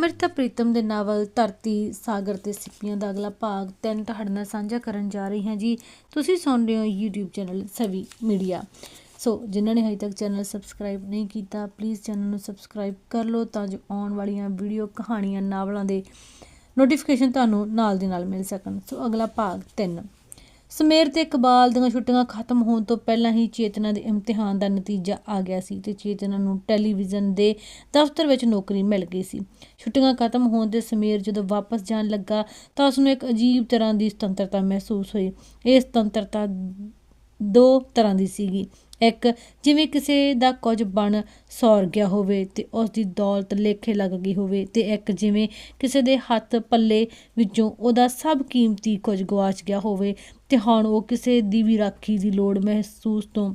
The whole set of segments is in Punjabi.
ਅਮ੍ਰਿਤਾ ਪ੍ਰੀਤਮ ਦੇ ਨਾਵਲ ਧਰਤੀ, ਸਾਗਰ ਤੇ ਸਿੱਪੀਆਂ ਦਾ ਅਗਲਾ ਭਾਗ ਤਿੰਨ ਤੁਹਾਡੇ ਨਾਲ ਸਾਂਝਾ ਕਰਨ ਜਾ ਰਹੀ ਹਾਂ ਜੀ। ਤੁਸੀਂ ਸੁਣ ਰਹੇ ਹੋ YouTube channel Savi media. So, ਜਿਨ੍ਹਾਂ ਨੇ ਹਜੇ ਤੱਕ ਚੈਨਲ ਸਬਸਕ੍ਰਾਈਬ ਨਹੀਂ ਕੀਤਾ ਪਲੀਜ਼ ਚੈਨਲ ਨੂੰ ਸਬਸਕ੍ਰਾਈਬ ਕਰ ਲਓ ਤਾਂ ਜੋ ਆਉਣ ਵਾਲੀਆਂ ਵੀਡੀਓ ਕਹਾਣੀਆਂ, ਨਾਵਲਾਂ ਦੇ ਨੋਟੀਫਿਕੇਸ਼ਨ ਤੁਹਾਨੂੰ ਨਾਲ ਦੀ ਨਾਲ ਮਿਲ ਸਕਣ। ਸੋ, ਅਗਲਾ ਭਾਗ 3 ਸਮੇਰ ਤੇ ਇਕਬਾਲ ਦੀਆਂ ਛੁੱਟੀਆਂ ਖਤਮ ਹੋਣ ਤੋਂ ਪਹਿਲਾਂ ਹੀ ਚੇਤਨਾ ਦੇ ਇਮਤਿਹਾਨ ਦਾ ਨਤੀਜਾ ਆ ਗਿਆ ਸੀ ਤੇ ਚੇਤਨਾ ਨੂੰ ਟੈਲੀਵਿਜ਼ਨ ਦੇ ਦਫ਼ਤਰ ਵਿੱਚ ਨੌਕਰੀ ਮਿਲ ਗਈ ਸੀ। ਛੁੱਟੀਆਂ ਖਤਮ ਹੋਣ ਤੇ ਸਮੇਰ ਜਦੋਂ ਵਾਪਸ ਜਾਣ ਲੱਗਾ ਤਾਂ ਉਸ ਨੂੰ ਇੱਕ ਅਜੀਬ ਤਰ੍ਹਾਂ ਦੀ ਸੁਤੰਤਰਤਾ ਮਹਿਸੂਸ ਹੋਈ। ਇਹ ਸੁਤੰਤਰਤਾ ਦੋ ਤਰ੍ਹਾਂ ਦੀ ਸੀਗੀ। ਇੱਕ, ਜਿਵੇਂ ਕਿਸੇ ਦਾ ਕੁਝ ਬਣ ਸੌਰ ਗਿਆ ਹੋਵੇ ਤੇ ਉਸ ਦੀ ਦੌਲਤ ਲੇਖੇ ਲੱਗ ਗਈ ਹੋਵੇ ਤੇ ਇੱਕ, ਜਿਵੇਂ ਕਿਸੇ ਦੇ ਹੱਥ ਪੱਲੇ ਵਿੱਚੋਂ ਉਹਦਾ ਸਭ ਕੀਮਤੀ ਕੁਝ ਗਵਾਚ ਗਿਆ ਹੋਵੇ ਤੇ ਹੁਣ ਉਹ ਕਿਸੇ ਦੀ ਵੀ ਰਾਖੀ ਦੀ ਲੋੜ ਮਹਿਸੂਸ ਤੋਂ,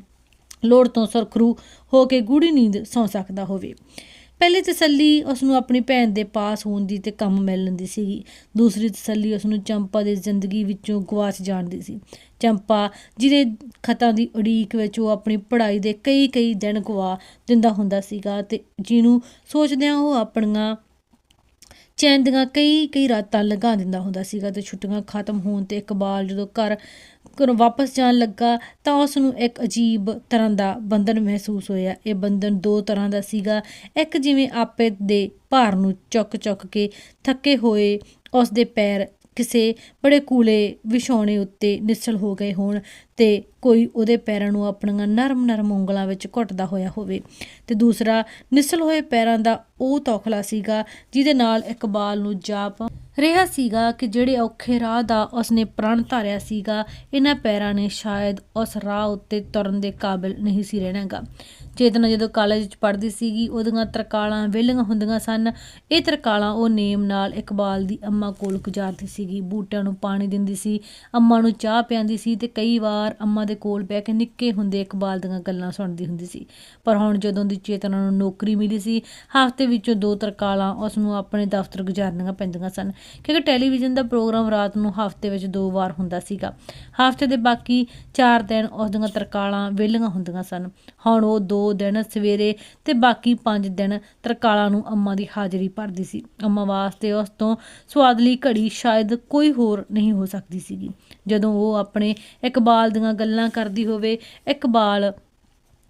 ਲੋੜ ਤੋਂ ਸਰਖਰੂ ਹੋ ਕੇ ਗੂੜੀ ਨੀਂਦ ਸੌਂ ਸਕਦਾ ਹੋਵੇ। ਪਹਿਲੀ ਤਸੱਲੀ ਉਸ ਨੂੰ ਆਪਣੀ ਭੈਣ ਦੇ ਪਾਸ ਹੋਣ ਦੀ ਤੇ ਕੰਮ ਮਿਲਣ ਦੀ ਸੀਗੀ। ਦੂਸਰੀ ਤਸੱਲੀ ਉਸ ਨੂੰ ਚੰਪਾ ਦੀ ਜ਼ਿੰਦਗੀ ਵਿੱਚੋਂ ਗਵਾਚ ਜਾਣ ਦੀ ਸੀ। ਚੰਪਾ ਜਿਹਦੇ ਖਤਾਂ ਦੀ ਉਡੀਕ ਵਿੱਚ ਉਹ ਆਪਣੀ ਪੜ੍ਹਾਈ ਦੇ ਕਈ ਕਈ ਦਿਨ ਗਵਾ ਦਿੰਦਾ ਹੁੰਦਾ ਸੀਗਾ ਤੇ ਜਿਹਨੂੰ ਸੋਚਦਿਆਂ ਉਹ ਆਪਣੀਆਂ ਚੈਨ ਦੀਆਂ ਕਈ ਕਈ ਰਾਤਾਂ ਲਗਾ ਦਿੰਦਾ ਹੁੰਦਾ ਸੀਗਾ ਤੇ ਛੁੱਟੀਆਂ ਖਤਮ ਹੋਣ ਤੇ ਇਕਬਾਲ ਜਦੋਂ ਘਰ, ਘਰੋਂ ਵਾਪਸ ਜਾਣ ਲੱਗਾ ਤਾਂ ਉਸ ਨੂੰ ਇੱਕ ਅਜੀਬ ਤਰ੍ਹਾਂ ਦਾ ਬੰਧਨ ਮਹਿਸੂਸ ਹੋਇਆ। ਇਹ ਬੰਧਨ ਦੋ ਤਰ੍ਹਾਂ ਦਾ ਸੀਗਾ। ਇੱਕ ਜਿਵੇਂ ਆਪੇ ਦੇ ਭਾਰ ਨੂੰ ਚੁੱਕ ਚੁੱਕ ਕੇ ਥੱਕੇ ਹੋਏ ਉਸ ਦੇ ਪੈਰ ਕਿਸੇ ਬੜੇ ਕੂਲੇ ਵਿਛਾਉਣੇ ਉੱਤੇ ਨਿਸਲ ਹੋ ਗਏ ਹੋਣ। ਤੇ ਕੋਈ ਉਹਦੇ ਪੈਰਾਂ ਨੂੰ ਆਪਣੀਆਂ ਨਰਮ ਨਰਮ ਉਂਗਲਾਂ ਵਿੱਚ ਘੁੱਟਦਾ ਹੋਇਆ ਹੋਵੇ। ਤੇ ਦੂਸਰਾ, ਨਿਸਲ ਹੋਏ ਪੈਰਾਂ ਦਾ ਉਹ ਤੌਖਲਾ ਸੀਗਾ ਜਿਹਦੇ ਨਾਲ ਇਕਬਾਲ ਨੂੰ ਜਾਪ ਰਿਹਾ ਸੀਗਾ ਕਿ ਜਿਹੜੇ ਔਖੇ ਰਾਹ ਦਾ ਉਸਨੇ ਪ੍ਰਣ ਧਾਰਿਆ ਸੀਗਾ, ਇਹਨਾਂ ਪੈਰਾਂ ਨੇ ਸ਼ਾਇਦ ਉਸ ਰਾਹ ਉੱਤੇ ਤੁਰਨ ਦੇ ਕਾਬਿਲ ਨਹੀਂ ਸੀ ਰਹਿਣਾਗਾ। ਚੇਤਨਾ ਜਦੋਂ ਕਾਲਜ ਵਿੱਚ ਪੜ੍ਹਦੀ ਸੀਗੀ, ਉਹਦੀਆਂ ਤਰਕਾਲਾਂ ਵਿਹਲੀਆਂ ਹੁੰਦੀਆਂ ਸਨ। ਇਹ ਤਰਕਾਲਾਂ ਉਹ ਨੇਮ ਨਾਲ ਇਕਬਾਲ ਦੀ ਅੰਮਾ ਕੋਲ ਗੁਜ਼ਾਰਦੀ ਸੀਗੀ। ਬੂਟਿਆਂ ਨੂੰ ਪਾਣੀ ਦਿੰਦੀ ਸੀ, ਅੰਮਾ ਨੂੰ ਚਾਹ ਪਿਆਉਂਦੀ ਸੀ ਤੇ ਕਈ ਵਾਰ ਅੰਮਾ ਦੇ ਕੋਲ ਬਹਿ ਕੇ ਨਿੱਕੇ ਹੁੰਦੇ ਇਕਬਾਲ ਦੀਆਂ ਗੱਲਾਂ ਸੁਣਦੀ ਹੁੰਦੀ ਸੀ। ਪਰ ਹੁਣ ਜਦੋਂ ਦੀ ਚੇਤਨਾ ਨੂੰ ਨੌਕਰੀ ਮਿਲੀ ਸੀ, ਹਫ਼ਤੇ ਵਿੱਚੋਂ ਦੋ ਤਰਕਾਲਾਂ ਉਸ ਨੂੰ ਆਪਣੇ ਦਫ਼ਤਰ ਗੁਜ਼ਾਰਨੀਆਂ ਪੈਂਦੀਆਂ ਸਨ, ਕਿਉਂਕਿ ਟੈਲੀਵਿਜ਼ਨ ਦਾ ਪ੍ਰੋਗਰਾਮ ਰਾਤ ਨੂੰ ਹਫ਼ਤੇ ਵਿੱਚ ਦੋ ਵਾਰ ਹੁੰਦਾ ਸੀਗਾ। ਹਫ਼ਤੇ ਦੇ ਬਾਕੀ 4 ਦਿਨ ਉਸ ਦੀਆਂ ਤਰਕਾਲਾਂ ਵਿਹਲੀਆਂ ਹੁੰਦੀਆਂ ਸਨ। ਹੁਣ ਉਹ ਦੋ ਦਿਨ ਸਵੇਰੇ ਤੇ ਬਾਕੀ 5 ਦਿਨ ਤਰਕਾਲਾਂ ਨੂੰ ਅੰਮਾ ਦੀ ਹਾਜ਼ਰੀ ਭਰਦੀ ਸੀ। ਅੰਮਾ ਵਾਸਤੇ ਉਸ ਤੋਂ ਸਵਾਦਲੀ ਘੜੀ ਸ਼ਾਇਦ ਕੋਈ ਹੋਰ ਨਹੀਂ ਹੋ ਸਕਦੀ ਸੀਗੀ। ਜਦੋਂ ਉਹ ਆਪਣੇ ਇਕਬਾਲ ਦੀਆਂ ਗੱਲਾਂ ਕਰਦੀ ਹੋਵੇ, ਇਕਬਾਲ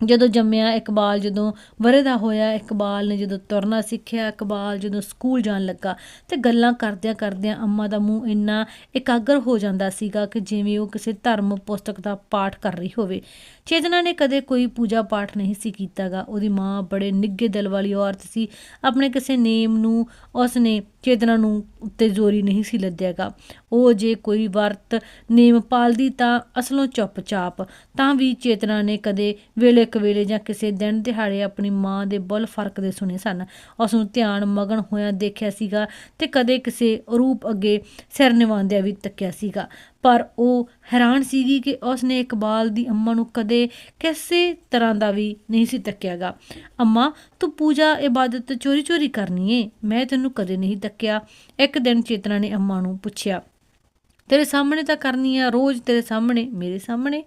ਜਦੋਂ ਜੰਮਿਆ, ਇਕਬਾਲ ਜਦੋਂ ਵਰੇ ਦਾ ਹੋਇਆ, ਇਕਬਾਲ ਨੇ ਜਦੋਂ ਤੁਰਨਾ ਸਿੱਖਿਆ, ਇਕਬਾਲ ਜਦੋਂ ਸਕੂਲ ਜਾਣ ਲੱਗਾ ਤੇ ਗੱਲਾਂ ਕਰਦਿਆਂ ਕਰਦਿਆਂ ਅੰਮਾ ਦਾ ਮੂੰਹ ਇੰਨਾ ਇਕਾਗਰ ਹੋ ਜਾਂਦਾ ਸੀਗਾ ਕਿ ਜਿਵੇਂ ਉਹ ਕਿਸੇ ਧਰਮ ਪੁਸਤਕ ਦਾ ਪਾਠ ਕਰ ਰਹੀ ਹੋਵੇ। ਚੇਤਨਾ ਨੇ ਕਦੇ ਕੋਈ ਪੂਜਾ ਪਾਠ ਨਹੀਂ ਸੀ ਕੀਤਾਗਾ। ਉਹਦੀ ਮਾਂ ਬੜੇ ਨਿੱਘੇ ਦਿਲ ਵਾਲੀ ਔਰਤ ਸੀ। ਆਪਣੇ ਕਿਸੇ ਨੇਮ ਨੂੰ ਉਸਨੇ ਚੇਤਨਾ ਨੂੰ ਉੱਤੇ ਜ਼ੋਰੀ ਨਹੀਂ ਸੀ ਲੱਦਿਆਗਾ। ਉਹ ਜੇ ਕੋਈ ਵਰਤ ਨੇਮ ਪਾਲਦੀ ਤਾਂ ਅਸਲੋਂ ਚੁੱਪਚਾਪ। ਤਾਂ ਵੀ ਚੇਤਨਾ ਨੇ ਕਦੇ ਵੇਲੇ ਕਵੇਲੇ ਜਾਂ ਕਿਸੇ ਦਿਨ ਦਿਹਾੜੇ ਆਪਣੀ ਮਾਂ ਦੇ ਬੁੱਲ ਫ਼ਰਕ ਦੇ ਸੁਣੇ ਸਨ। ਉਸ ਨੂੰ ਧਿਆਨ ਮਗਨ ਹੋਇਆ ਦੇਖਿਆ ਸੀਗਾ ਤੇ ਕਦੇ ਕਿਸੇ ਰੂਪ ਅੱਗੇ ਸਿਰ ਨਿਵਾਉਂਦਿਆਂ ਵੀ ਤੱਕਿਆ ਸੀਗਾ। ਪਰ ਉਹ ਹੈਰਾਨ ਸੀਗੀ ਕਿ ਉਸਨੇ ਇਕਬਾਲ ਦੀ ਅੰਮਾ ਨੂੰ ਕਦੇ ਕਿਸੇ ਤਰ੍ਹਾਂ ਦਾ ਵੀ ਨਹੀਂ ਸੀ ਤੱਕਿਆਗਾ ਅੰਮਾ, ਤੂੰ ਪੂਜਾ, ਇਬਾਦਤ ਚੋਰੀ ਚੋਰੀ ਕਰਨੀ ਏ। ਮੈਂ ਤੈਨੂੰ ਕਦੇ ਨਹੀਂ ਤੱਕਿਆ ਇੱਕ ਦਿਨ ਚੇਤਨਾ ਨੇ ਅੰਮਾ ਨੂੰ ਪੁੱਛਿਆ, ਤੇਰੇ ਸਾਹਮਣੇ ਤਾਂ ਕਰਨੀ ਆ, ਰੋਜ਼ ਤੇਰੇ ਸਾਹਮਣੇ, ਮੇਰੇ ਸਾਹਮਣੇ?